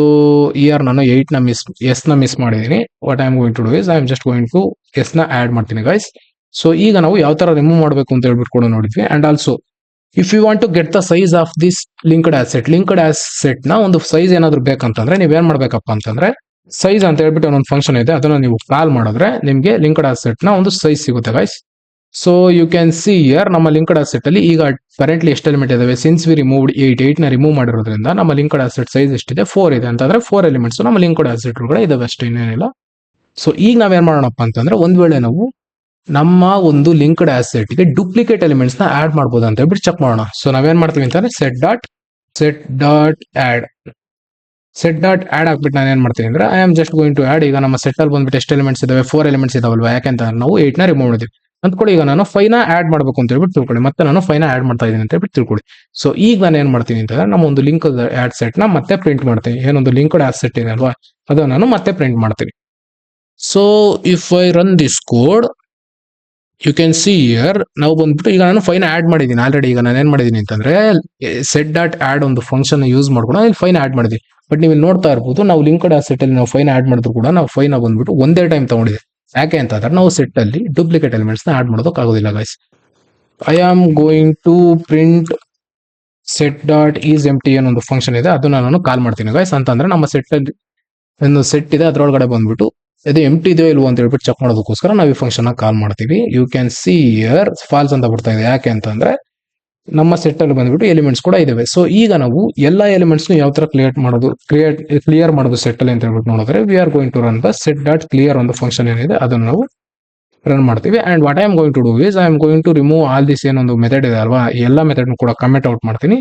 ಇಯರ್ ನಾನು ಏಟ್ನ ಮಿಸ್ ಎಸ್ನ ಮಿಸ್ ಮಾಡಿದೀನಿ what I am going to do is I am just going to ಎಸ್ನ ಆಡ್ ಮಾಡ್ತೀನಿ ಗೈಸ್ ಸೊ ಈಗ ನಾವು ಯಾವ ತರ ರಿಮೂವ್ ಮಾಡಬೇಕು ಅಂತ ಹೇಳ್ಬಿಟ್ಟು ಕೂಡ ನೋಡಿದ್ವಿ. And also if you want to get the size of this linked asset linked ಆಸೆಟ್ನ ಒಂದು ಸೈಜ್ ಏನಾದ್ರು ಬೇಕಂತಂದ್ರೆ, ನೀವ್ ಏನ್ ಮಾಡ್ಬೇಕಪ್ಪ ಅಂತಂದ್ರೆ ಸೈಜ್ ಅಂತ ಹೇಳ್ಬಿಟ್ಟು ಒಂದೊಂದು ಫಂಕ್ಷನ್ ಇದೆ. ಅದನ್ನ ನೀವು ಕಾಲ್ ಮಾಡಿದ್ರೆ, ನಿಮಗೆ ಲಿಂಕ್ಡ್ ಆಸೆಟ್ನ ಒಂದು ಸೈಜ್ ಸಿಗುತ್ತೆ guys so you can see here ನಮ್ಮ ಲಿಂಕ್ಡ್ ಅಸೆಟ್ ಅಲ್ಲಿ ಈಗ ಕರೆಂಟ್ಲಿ ಎಷ್ಟು ಎಲಿಮೆಂಟ್ ಇದಾವೆ? ಸಿನ್ಸ್ ವಿ ರಿಮೂವ್ಡ್ ಏಟ್ ಏಟ್ನ ರಿಮೂವ್ ಮಾಡಿರೋದ್ರಿಂದ ನಮ್ಮ ಲಿಂಕ್ಡ್ ಅಸೆಟ್ ಸೈಜ್ ಎಷ್ಟಿದೆ? ಫೋರ್ ಇದೆ. ಅಂತಂದ್ರೆ ಫೋರ್ ಎಲಿಮೆಂಟ್ಸ್ ನಮ್ಮ ಲಿಂಕ್ಡ್ ಅಸೆಟ್ ಕೂಡ ಇದಾವೆ ಅಷ್ಟೇ, ಇನ್ನೇನಿಲ್ಲ. ಸೊ ಈಗ ನಾವೇನ್ ಮಾಡೋಣಪ್ಪ ಅಂತಂದ್ರೆ ಒಂದ್ ವೇಳೆ ನಾವು ನಮ್ಮ ಒಂದು ಲಿಂಕ್ಡ್ ಅಸೆಟ್ಗೆ ಡೂಪ್ಲಿಕೇಟ್ ಎಲಿಮೆಂಟ್ಸ್ನ ಆಡ್ ಮಾಡ್ಬೋದು ಅಂತ ಹೇಳ್ಬಿಟ್ಟು ಚೆಕ್ ಮಾಡೋಣ. ಸೊ ನಾವೇನ್ ಮಾಡ್ತೀವಿ ಅಂತಂದ್ರೆ set dot set dot add set dot add ಹಾಕ್ಬಿಟ್ಟು ನಾನು ಏನ್ ಮಾಡ್ತೀನಿ ಅಂದ್ರೆ I am just going to add ಈಗ ನಮ್ಮ ಸೆಟ್ ಅಲ್ಲಿ ಬಂದ್ಬಿಟ್ಟು ಎಷ್ಟು ಎಲಿಮೆಂಟ್ಸ್ ಇದಾವೆ? ಫೋರ್ ಎಲಿಮೆಂಟ್ಸ್ ಇದಾವಲ್ವಾ? ಯಾಕೆಂತ ನಾವು ಏಟ್ನ ರಿಮೂವ್ ಮಾಡಿದ್ವಿ. ಅಂದ್ಕೊಳ್ಳಿ, ಈಗ ನಾನು ಫೈನ ಆಡ್ ಮಾಡ್ಬೇಕು ಅಂತ ಹೇಳ್ಬಿಟ್ಟು ತಿಳ್ಕೊಳ್ಳಿ. ಮತ್ತೆ ನಾನು ಫೈನ ಆಡ್ ಮಾಡ್ತಾ ಇದ್ದೀನಿ ಅಂತ ಹೇಳ್ಬಿಟ್ಟು ತಿಳ್ಕೊಳ್ಳಿ. ಸೊ ಈಗ ನಾನು ಏನ್ ಮಾಡ್ತೀನಿ ಅಂತಂದ್ರೆ ನಮ್ಮ ಒಂದು ಲಿಂಕ್ ಆಡ್ ಸೆಟ್ನ ಮತ್ತೆ ಪ್ರಿಂಟ್ ಮಾಡ್ತೀನಿ. ಏನೊಂದು ಲಿಂಕ್ಡ್ ಆಡ್ ಸೆಟ್ ಇದೆ ಅಲ್ವಾ? ಅದನ್ನ ನಾನು ಮತ್ತೆ ಪ್ರಿಂಟ್ ಮಾಡ್ತೀನಿ. So if I run this code you can see here ನಾವು ಬಂದ್ಬಿಟ್ಟು ಈಗ ನಾನು ಫೈನ್ ಆಡ್ ಮಾಡಿದ್ದೀನಿ. ಆಲ್ರೆಡಿ ಈಗ ನಾನು ಏನ್ ಮಾಡಿದ್ದೀನಿ ಅಂತಂದ್ರೆ ಸೆಟ್ ಡಾಟ್ ಆಡ್ ಒಂದು ಫಂಕ್ಷನ್ ಯೂಸ್ ಮಾಡ್ಕೊಂಡು ಇಲ್ಲಿ ಫೈನ್ ಆಡ್ ಮಾಡಿದ್ವಿ ಬಟ್ ನೀವು ನೋಡ್ತಾ ಇರ್ಬೋದು, ನಾವು ಲಿಂಕ್ಡ್ ಸೆಟ್ ಅಲ್ಲಿ ನಾವು ಫೈನ್ ಆಡ್ ಮಾಡಿದ್ರು ಕೂಡ ನಾವು ಫೈನ್ ಬಂದ್ಬಿಟ್ಟು ಒಂದೇ ಟೈಮ್ ತಗೊಂಡಿದೆ ಯಾಕೆ ಅಂತಂದ್ರೆ ನಾವು ಸೆಟ್ ಅಲ್ಲಿ ಡೂಪ್ಲಿಕೇಟ್ ಎಲಿಮೆಂಟ್ಸ್ನ add ಮಾಡೋದಕ್ಕಾಗೋದಿಲ್ಲ guys I am going to print set dot is empty ಏನೊಂದು ಫಂಕ್ಷನ್ ಇದೆ. ಅದನ್ನ ನಾನು ಕಾಲ್ ಮಾಡ್ತೀನಿ ಗೈಸ್ ಅಂತಂದ್ರೆ ನಮ್ಮ ಸೆಟ್ ಅಲ್ಲಿ ಒಂದು ಸೆಟ್ ಇದೆ, ಅದ್ರೊಳಗಡೆ ಬಂದ್ಬಿಟ್ಟು ಇದು ಎಂ ಟಿ ಇದೆಯೋ ಇಲ್ವೋ ಅಂತ ಹೇಳ್ಬಿಟ್ಟು ಚೆಕ್ ಮಾಡೋದಕ್ಕೋಸ್ಕರ ನಾವು ಈ ಫಂಕ್ಷನ್ ಕಾಲ್ ಮಾಡ್ತೀವಿ. You can see here false ಅಂತ ಬರ್ತಾ ಇದೆ. ಯಾಕೆ ಅಂತಂದ್ರೆ ನಮ್ಮ ಸೆಟ್ ಅಲ್ಲಿ ಬಂದ್ಬಿಟ್ಟು ಎಲಿಮೆಂಟ್ಸ್ ಕೂಡ ಇದಾವೆ. ಸೊ ಈಗ ನಾವು ಎಲ್ಲ ಎಲಿಮೆಂಟ್ಸ್ ಯಾವ ತರ ಕ್ರಿಯೇಟ್ ಮಾಡೋದು ಕ್ರಿಯೇಟ್ ಕ್ಲಿಯರ್ ಮಾಡೋದು ಸೆಟ್ ಅಲ್ಲಿ ಅಂತ ಹೇಳ್ಬಿಟ್ಟು ನೋಡಿದ್ರೆ we are going to run the set dot clear ಒಂದು ಫಂಕ್ಷನ್ ಏನಿದೆ, ಅದನ್ನು ನಾವು ರನ್ ಮಾಡ್ತೀವಿ. And what I am going to do is I am going to remove all this ಏನೊಂದು ಮೆಥಡ್ ಇದೆ ಅಲ್ವಾ? ಎಲ್ಲ ಮೆಥಡ್ ಕೂಡ ಕಮೆಂಟ್ ಔಟ್ ಮಾಡ್ತೀನಿ.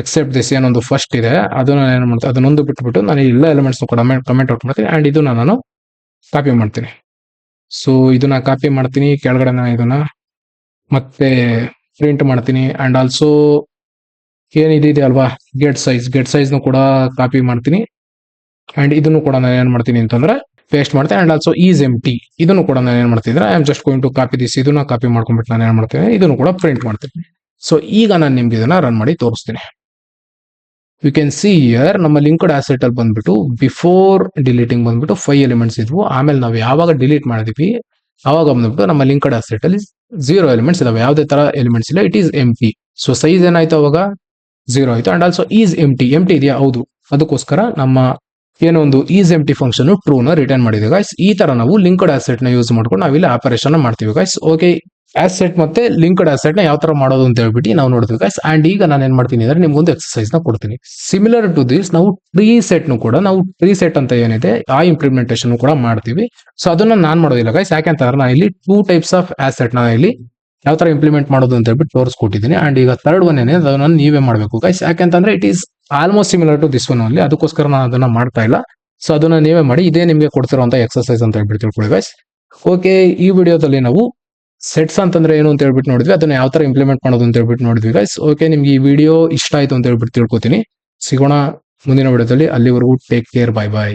ಎಕ್ಸೆಪ್ಟ್ ದಿಸ್ ಏನೊಂದು ಫಸ್ಟ್ ಇದೆ, ಅದನ್ನ ಏನು ಮಾಡ್ತೀನಿ ಅದನ್ನೊಂದು ಬಿಟ್ಬಿಟ್ಟು ನಾನು ಎಲ್ಲ ಎಲಿಮೆಂಟ್ಸ್ ಕೂಡ ಕಮೆಂಟ್ ಔಟ್ ಮಾಡ್ತೀನಿ. ಅಂಡ್ ಇದನ್ನ ನಾನು ಕಾಪಿ ಮಾಡ್ತೀನಿ. ಸೊ ಇದನ್ನ ಕಾಪಿ ಮಾಡ್ತೀನಿ. ಕೆಳಗಡೆ ನಾನು ಇದನ್ನ ಮತ್ತೆ ಪ್ರಿಂಟ್ ಮಾಡ್ತೀನಿ. ಅಂಡ್ ಆಲ್ಸೋ ಏನಿದೆ ಅಲ್ವಾ? ಗೆಟ್ ಸೈಜ್ ಗೆಟ್ ಸೈಜ್ ಕೂಡ ಕಾಪಿ ಮಾಡ್ತೀನಿ. ಅಂಡ್ ಇದನ್ನು ಕೂಡ ನಾನು ಏನ್ ಮಾಡ್ತೀನಿ ಅಂತಂದ್ರೆ ಪೇಸ್ಟ್ ಮಾಡ್ತೀನಿ. And also is empty ಇದನ್ನು ಕೂಡ ನಾನು ಏನ್ ಮಾಡ್ತೀನಿ I am just going to copy this ಇದನ್ನ ಕಾಪಿ ಮಾಡ್ಕೊಂಡ್ಬಿಟ್ಟು ನಾನು ಏನ್ ಮಾಡ್ತೀನಿ, ಇದನ್ನು ಕೂಡ ಪ್ರಿಂಟ್ ಮಾಡ್ತೀನಿ. ಸೊ ಈಗ ನಾನು ನಿಮ್ಗೆ ಇದನ್ನ ರನ್ ಮಾಡಿ ತೋರಿಸ್ತೀನಿ. ಯು ಕ್ಯಾನ್ ಸಿ ಇಯರ್ ನಮ್ಮ ಲಿಂಕ್ಡ್ ಆಸೆಟ್ ಅಲ್ಲಿ ಬಂದ್ಬಿಟ್ಟು ಬಿಫೋರ್ ಡಿಲೀಟಿಂಗ್ ಬಂದ್ಬಿಟ್ಟು ಫೈವ್ ಎಲಿಮೆಂಟ್ಸ್ ಇದ್ವು. ಆಮೇಲೆ ನಾವು ಯಾವಾಗ ಡಿಲೀಟ್ ಮಾಡಿದ್ವಿ ಅವಾಗ ಬಂದ್ಬಿಟ್ಟು ನಮ್ಮ ಲಿಂಕ್ಡ್ ಅಸೆಟ್ ಅಲ್ಲಿ ಝೀರೋ ಎಲಿಮೆಂಟ್ಸ್ ಇದಾವೆ. ಯಾವುದೇ ತರ ಎಲಿಮೆಂಟ್ಸ್ ಇಲ್ಲ it is empty so size ಏನಾಯ್ತು ಅವಾಗ? ಜೀರೋ ಆಯ್ತು. And also is empty empty ಇದೆಯಾ? ಹೌದು. ಅದಕ್ಕೋಸ್ಕರ ನಮ್ಮ ಏನೋ ಒಂದು ಈಸ್ ಎಂಟಿ ಫಂಕ್ಷನ್ ಟ್ರೂ ನ ರಿಟರ್ನ್ ಮಾಡಿದೆ ಗಾಯ್ಸ್ ಈ ತರ ನಾವು ಲಿಂಕ್ಡ್ ಅಸೆಟ್ನ ಯೂಸ್ ಮಾಡ್ಕೊಂಡು ನಾವಿಲ್ಲಿ ಆಪರೇಷನ್ ಮಾಡ್ತೀವಿ ಗಾಯ್ಸ್ ಓಕೆ ಆಸೆಟ್ ಮತ್ತೆ ಲಿಂಕ್ಡ್ ಆಸೆಟ್ನ ಯಾವ ತರ ಮಾಡೋದು ಅಂತ ಹೇಳ್ಬಿಟ್ಟು ನಾವು ನೋಡ್ತೀವಿ ಗೈಸ್ ಅಂಡ್ ಈಗ ನಾನು ಏನ್ ಮಾಡ್ತೀನಿ ಅಂದ್ರೆ ನಿಮ್ಗೊಂದು ಎಕ್ಸರ್ಸೈಸ್ನ ಕೊಡ್ತೀನಿ. ಸಿಮಿಲರ್ ಟು ದಿಸ್ ನಾವು ಟ್ರೀ ಸೆಟ್ ನು ಕೂಡ, ನಾವು ಟ್ರೀ ಸೆಟ್ ಅಂತ ಏನಿದೆ, ಆ ಇಂಪ್ಲಿಮೆಂಟೇಶನ್ ಕೂಡ ಮಾಡ್ತೀವಿ. ಸೊ ಅದನ್ನ ನಾನ್ ಮಾಡೋದಿಲ್ಲ ಗೈಸ್ ಯಾಕೆಂತಂದ್ರೆ ನಾನು ಇಲ್ಲಿ ಟೂ ಟೈಪ್ಸ್ ಆಫ್ ಆಸೆಟ್ನ ಇಲ್ಲಿ ಯಾವ ತರ ಇಂಪ್ಲಿಮೆಂಟ್ ಮಾಡೋದು ಅಂತ ಹೇಳ್ಬಿಟ್ಟು ತೋರಿಸ್ಕೊಟ್ಟಿದ್ದೀನಿ. ಅಂಡ್ ಈಗ ತರ್ಡ್ ಒನ್ ಏನೇ ಅದನ್ನ ನೀವೇ ಮಾಡಬೇಕು ಗೈಸ್ ಯಾಕೆಂತಂದ್ರೆ it is almost similar to this one ಅಲ್ಲಿ ಅದಕ್ಕೋಸ್ಕರ ನಾನು ಅದನ್ನ ಮಾಡ್ತಾ ಇಲ್ಲ. ಸೊ ಅದನ್ನ ನೀವೇ ಮಾಡಿ, ಇದೇ ನಿಮಗೆ ಕೊಡ್ತಿರುವಂತ ಎಕ್ಸರ್ಸೈಸ್ ಅಂತ ಹೇಳ್ಬಿಟ್ಟು ತಿಳ್ಕೊಳ್ಳಿ ಗೈಸ್ ಓಕೆ ಈ ವಿಡಿಯೋದಲ್ಲಿ ನಾವು ಸೆಟ್ಸ್ ಅಂತಂದ್ರೆ ಏನು ಅಂತ ಹೇಳ್ಬಿಟ್ಟು ನೋಡಿದ್ವಿ. ಅದನ್ನ ಯಾವ ತರ ಇಂಪ್ಲಿಮೆಂಟ್ ಮಾಡೋದು ಅಂತ ಹೇಳ್ಬಿಟ್ಟು ನೋಡಿದ್ವಿ ಗೈಸ್ ಓಕೆ ನಿಮ್ಗೆ ಈ ವಿಡಿಯೋ ಇಷ್ಟ ಆಯ್ತು ಅಂತ ಹೇಳ್ಬಿಟ್ಟು ತಿಳ್ಕೊತೀನಿ. ಸಿಗೋಣ ಮುಂದಿನ ವಿಡಿಯೋದಲ್ಲಿ ಅಲ್ಲಿವರೆಗೂ ಟೇಕ್ ಕೇರ್ ಬೈ ಬಾಯ್